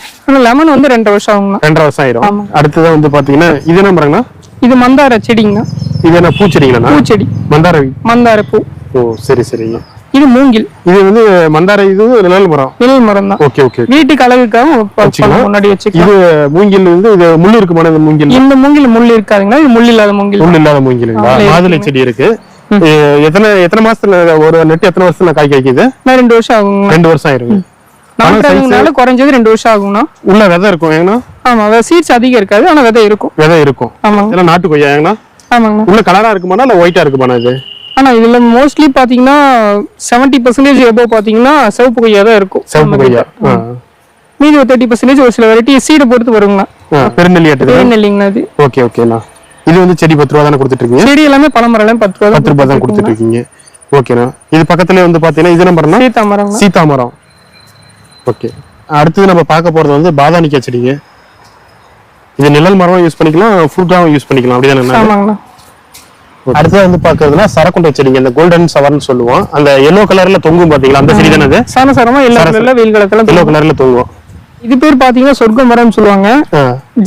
லெமன் வந்து ரெண்டு வருஷம் ஆகுங்கண்ணா. ரெண்டரை வருஷம் ஆயிரும். அடுத்ததான் வந்து பாத்தீங்கன்னா இது என்ன மரங்கண்ணா? இது மந்தார செடிங்கண்ணா. இது என்ன பூச்செடிங்களா பூச்செடி. மந்தார மந்தார பூ. ஓ சரி சரிங்க இது மூங்கில். இது வந்து மந்தார இது நிழல் மரம். நிழல் மரம் தான். ஓகே ஓகே வீட்டுக்கு அழகுக்காக. முன்னாடி வச்சுக்கலாம். இது மூங்கில் வந்து இது முள் இருக்குமான இந்த மூங்கில்? இந்த மூங்கில் முள் இருக்காதுங்களா? இது முள் இல்லாத மூங்கில் முள் இல்லாத மூங்கிலுங்களா மாதுளை செடி இருக்கு. எத்தனை எத்தனை மாசத்துல ஒரு நெட்டு எத்தனை வருஷத்துல காய் காய்க்குது? இன்னும் ரெண்டு வருஷம் ஆகுங்கண்ணா ரெண்டு வருஷம் ஆயிருங்க நாட்டுறதுனால குறைஞ்சது ரெண்டு வருஷம் ஆகுங்கண்ணா. உள்ள விதை இருக்கும் ஏங்கண்ணா? ஆமா சீட்ஸ் அதிகம் இருக்காது ஆனா விதை இருக்கும். விதை இருக்கும். ஆமாங்க. இதெல்லாம் நாட்டு கொய்யா ஏங்கண்ணா? ஆமாங்கண்ணா. உள்ள கலரா இருக்குமாண்ணா இல்ல ஒயிட்டா இருக்குமாண்ணா இது? ஆனா இதுல மோஸ்ட்லி பாத்தீங்கன்னா செவன்டி பர்சன்டேஜ் எபோவ் பாத்தீங்கன்னா சிவப்பு கொய்யா தான் இருக்கும். சிவப்பு கொய்யா. மீதி ஒரு தேர்ட்டி பர்சன்டேஜ் ஒரு சில வெரைட்டி சீடை பொறுத்து வருங்கண்ணா பெருநெல்லி ஆட்டுது நெல்லிங்கண்ணா அது? ஓகே ஓகேண்ணா இது வந்து செடி பத்து ரூபா தானே கொடுத்துட்டு இருக்கீங்க செடி எல்லாமே பழமரம் எல்லாம் பத்து ரூபா பத்து ரூபாய் தான் கொடுத்துட்டு இருக்கீங்க ஓகேண்ணா இது பக்கத்துல வந்து பாத்தீங்கன்னா இது நம்பர்னா சீத்தா மரம். சீதாமரம் ஓகே. அடுத்தது நம்ம பார்க்க போறது வந்து பாதானிக்காய் செடிங்க. இது நிழல் மரம் யூஸ் பண்ணிக்கலாம் ஃப்ரூட்டாவும் யூஸ் பண்ணிக்கலாம். அப்படிதானே அடுத்தது வந்து பாக்குறதுனா சரக்குண்டை செடிங்க இந்த கோல்டன் சவர்னு சொல்லுவோம். அந்த எல்லோ கலர்ல தொங்கும் பாத்தீங்களா? அந்த செடி தானே அது? சாரசாரமா எல்லா கலர்ல வெயில் காலத்துல எல்லோ கலர்ல தொங்கும். இது பேர் பாத்தீங்கன்னா சொர்க்க மரம்னு சொல்லுவாங்க.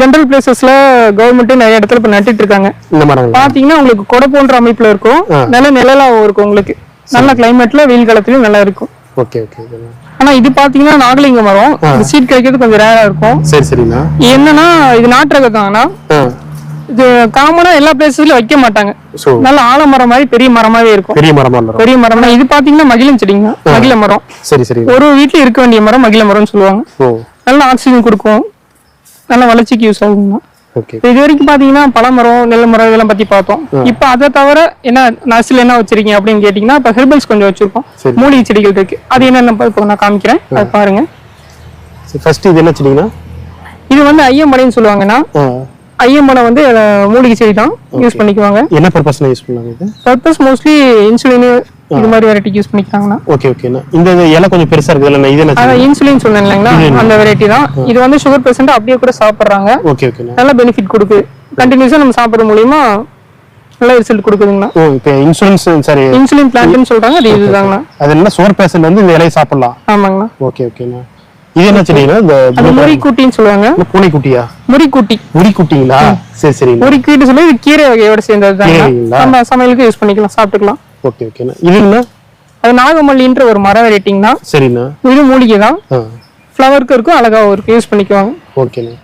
ஜென்ரல் பிளேசஸ்ல கவர்மெண்ட் நிறைய இடத்துல இப்ப நட்டுட்டு இருக்காங்க. இந்த மரம் பாத்தீங்கன்னா உங்களுக்கு கொடை போன்ற அமைப்புல இருக்கும். நல்ல நிழலாவும் இருக்கும் உங்களுக்கு. நல்ல கிளைமேட்ல வெயில் காலத்துலயும் நல்லா இருக்கும். ஓகே ஓகே ஆனா இது பாத்தீங்கன்னா நாகலிங்க மரம். சீட் கிடைக்கிறது கொஞ்சம் ரேரா இருக்கும். சரி சரிண்ணா என்னன்னா இது நாட்டு ரகம் தாங்கண்ணா இது காமனா எல்லா பிளேஸ்லயும் வைக்க மாட்டாங்க. நல்ல ஆலமரம் மாதிரி பெரிய மரமாவே இருக்கும். பெரிய மரமா பெரிய மரம்னா இது பாத்தீங்கன்னா மகிழம் செடிங்க. மகிழ மரம். சரி சரி. ஒரு வீட்ல இருக்க வேண்டிய மரம் மகிழ மரம்னு சொல்லுவாங்க. நல்ல ஆக்சிஜன் கொடுக்கும். நல்ல வளர்ச்சிக்கு யூஸ் ஆகுங்கண்ணா இது வரைக்கும் பாத்தீங்கன்னா பழமரம் நெல் மரம் இதெல்லாம் பத்தி பார்த்தோம். இப்ப அதை தவிர என்ன நர்சரியில் என்ன வச்சிருக்கீங்க அப்படின்னு கேட்டீங்கன்னா இப்ப ஹெர்பல்ஸ் கொஞ்சம் வச்சிருக்கோம். சரி. மூலிகை செடிகள் இருக்கு. அது என்னென்ன இப்போ நான் காமிக்கிறேன். அது பாருங்க. ஃபர்ஸ்ட் இது என்ன செடிங்கண்ணா? இது வந்து ஐயம்படைன்னு சொல்லுவாங்கன்னா ஐயம்படை வந்து மூலிகை செடி தான் யூஸ் பண்ணிக்குவாங்க. என்ன பர்பஸ் யூஸ் பண்ணாங்க இது? பர்பஸ் மோஸ்ட்லி இன்சுலின் இது மாதிரி வெரைட்டி யூஸ் பண்ணிக்கிறாங்கன்னா. ஓகே ஓகேண்ணா இந்த இலை கொஞ்சம் பெருசா இருக்குது இல்லை இது என்ன இன்சுலின் சொன்னேன் இல்லைங்களா? அந்த வெரைட்டி தான். இது வந்து சுகர் பேஷண்ட் அப்படியே கூட சாப்பிடுறாங்க. ஓகே ஓகேண்ணா நல்ல பெனிஃபிட் கொடுக்குது கண்டினியூஸா நம்ம சாப்பிடுற மூலியமா நல்ல ரிசல்ட் கொடுக்குதுங்கண்ணா. ஓ இப்போ சரி இன்சுலின் பிளான்ட்னு சொல்றாங்க அது இதுதாங்கண்ணா. அது என்ன சுகர் பேஷண்ட் வந்து இந்த இலையை சாப்பிடலாம்? ஆமாங்கண்ணா. ஓகே ஓகேண்ணா இது என்ன செடிங்களா இந்த முறிக்குட்டின்னு சொல்லுவாங்க. பூனைக்குட்டியா? முறிக்குட்டி. முறிக்குட்டிங்களா? சரி சரிங்க முறிக்குட்டி சொல்லி இது கீரை வகையோட சேர்ந்தது? நம்ம சமையலுக்கு யூஸ் பண்ணிக்கலாம் சாப்பிட்டுக்கலாம். ஓகே ஓகேண்ணா இதுங்கண்ணா அது நாகமல்லின்ற ஒரு மர வெரைட்டிங் தான் சரிண்ணா. இது மூலிகை தான் ஃப்ளவருக்கு இருக்கும் அழகாவும் இருக்கும் யூஸ் பண்ணிக்குவாங்க. ஓகேண்ணா.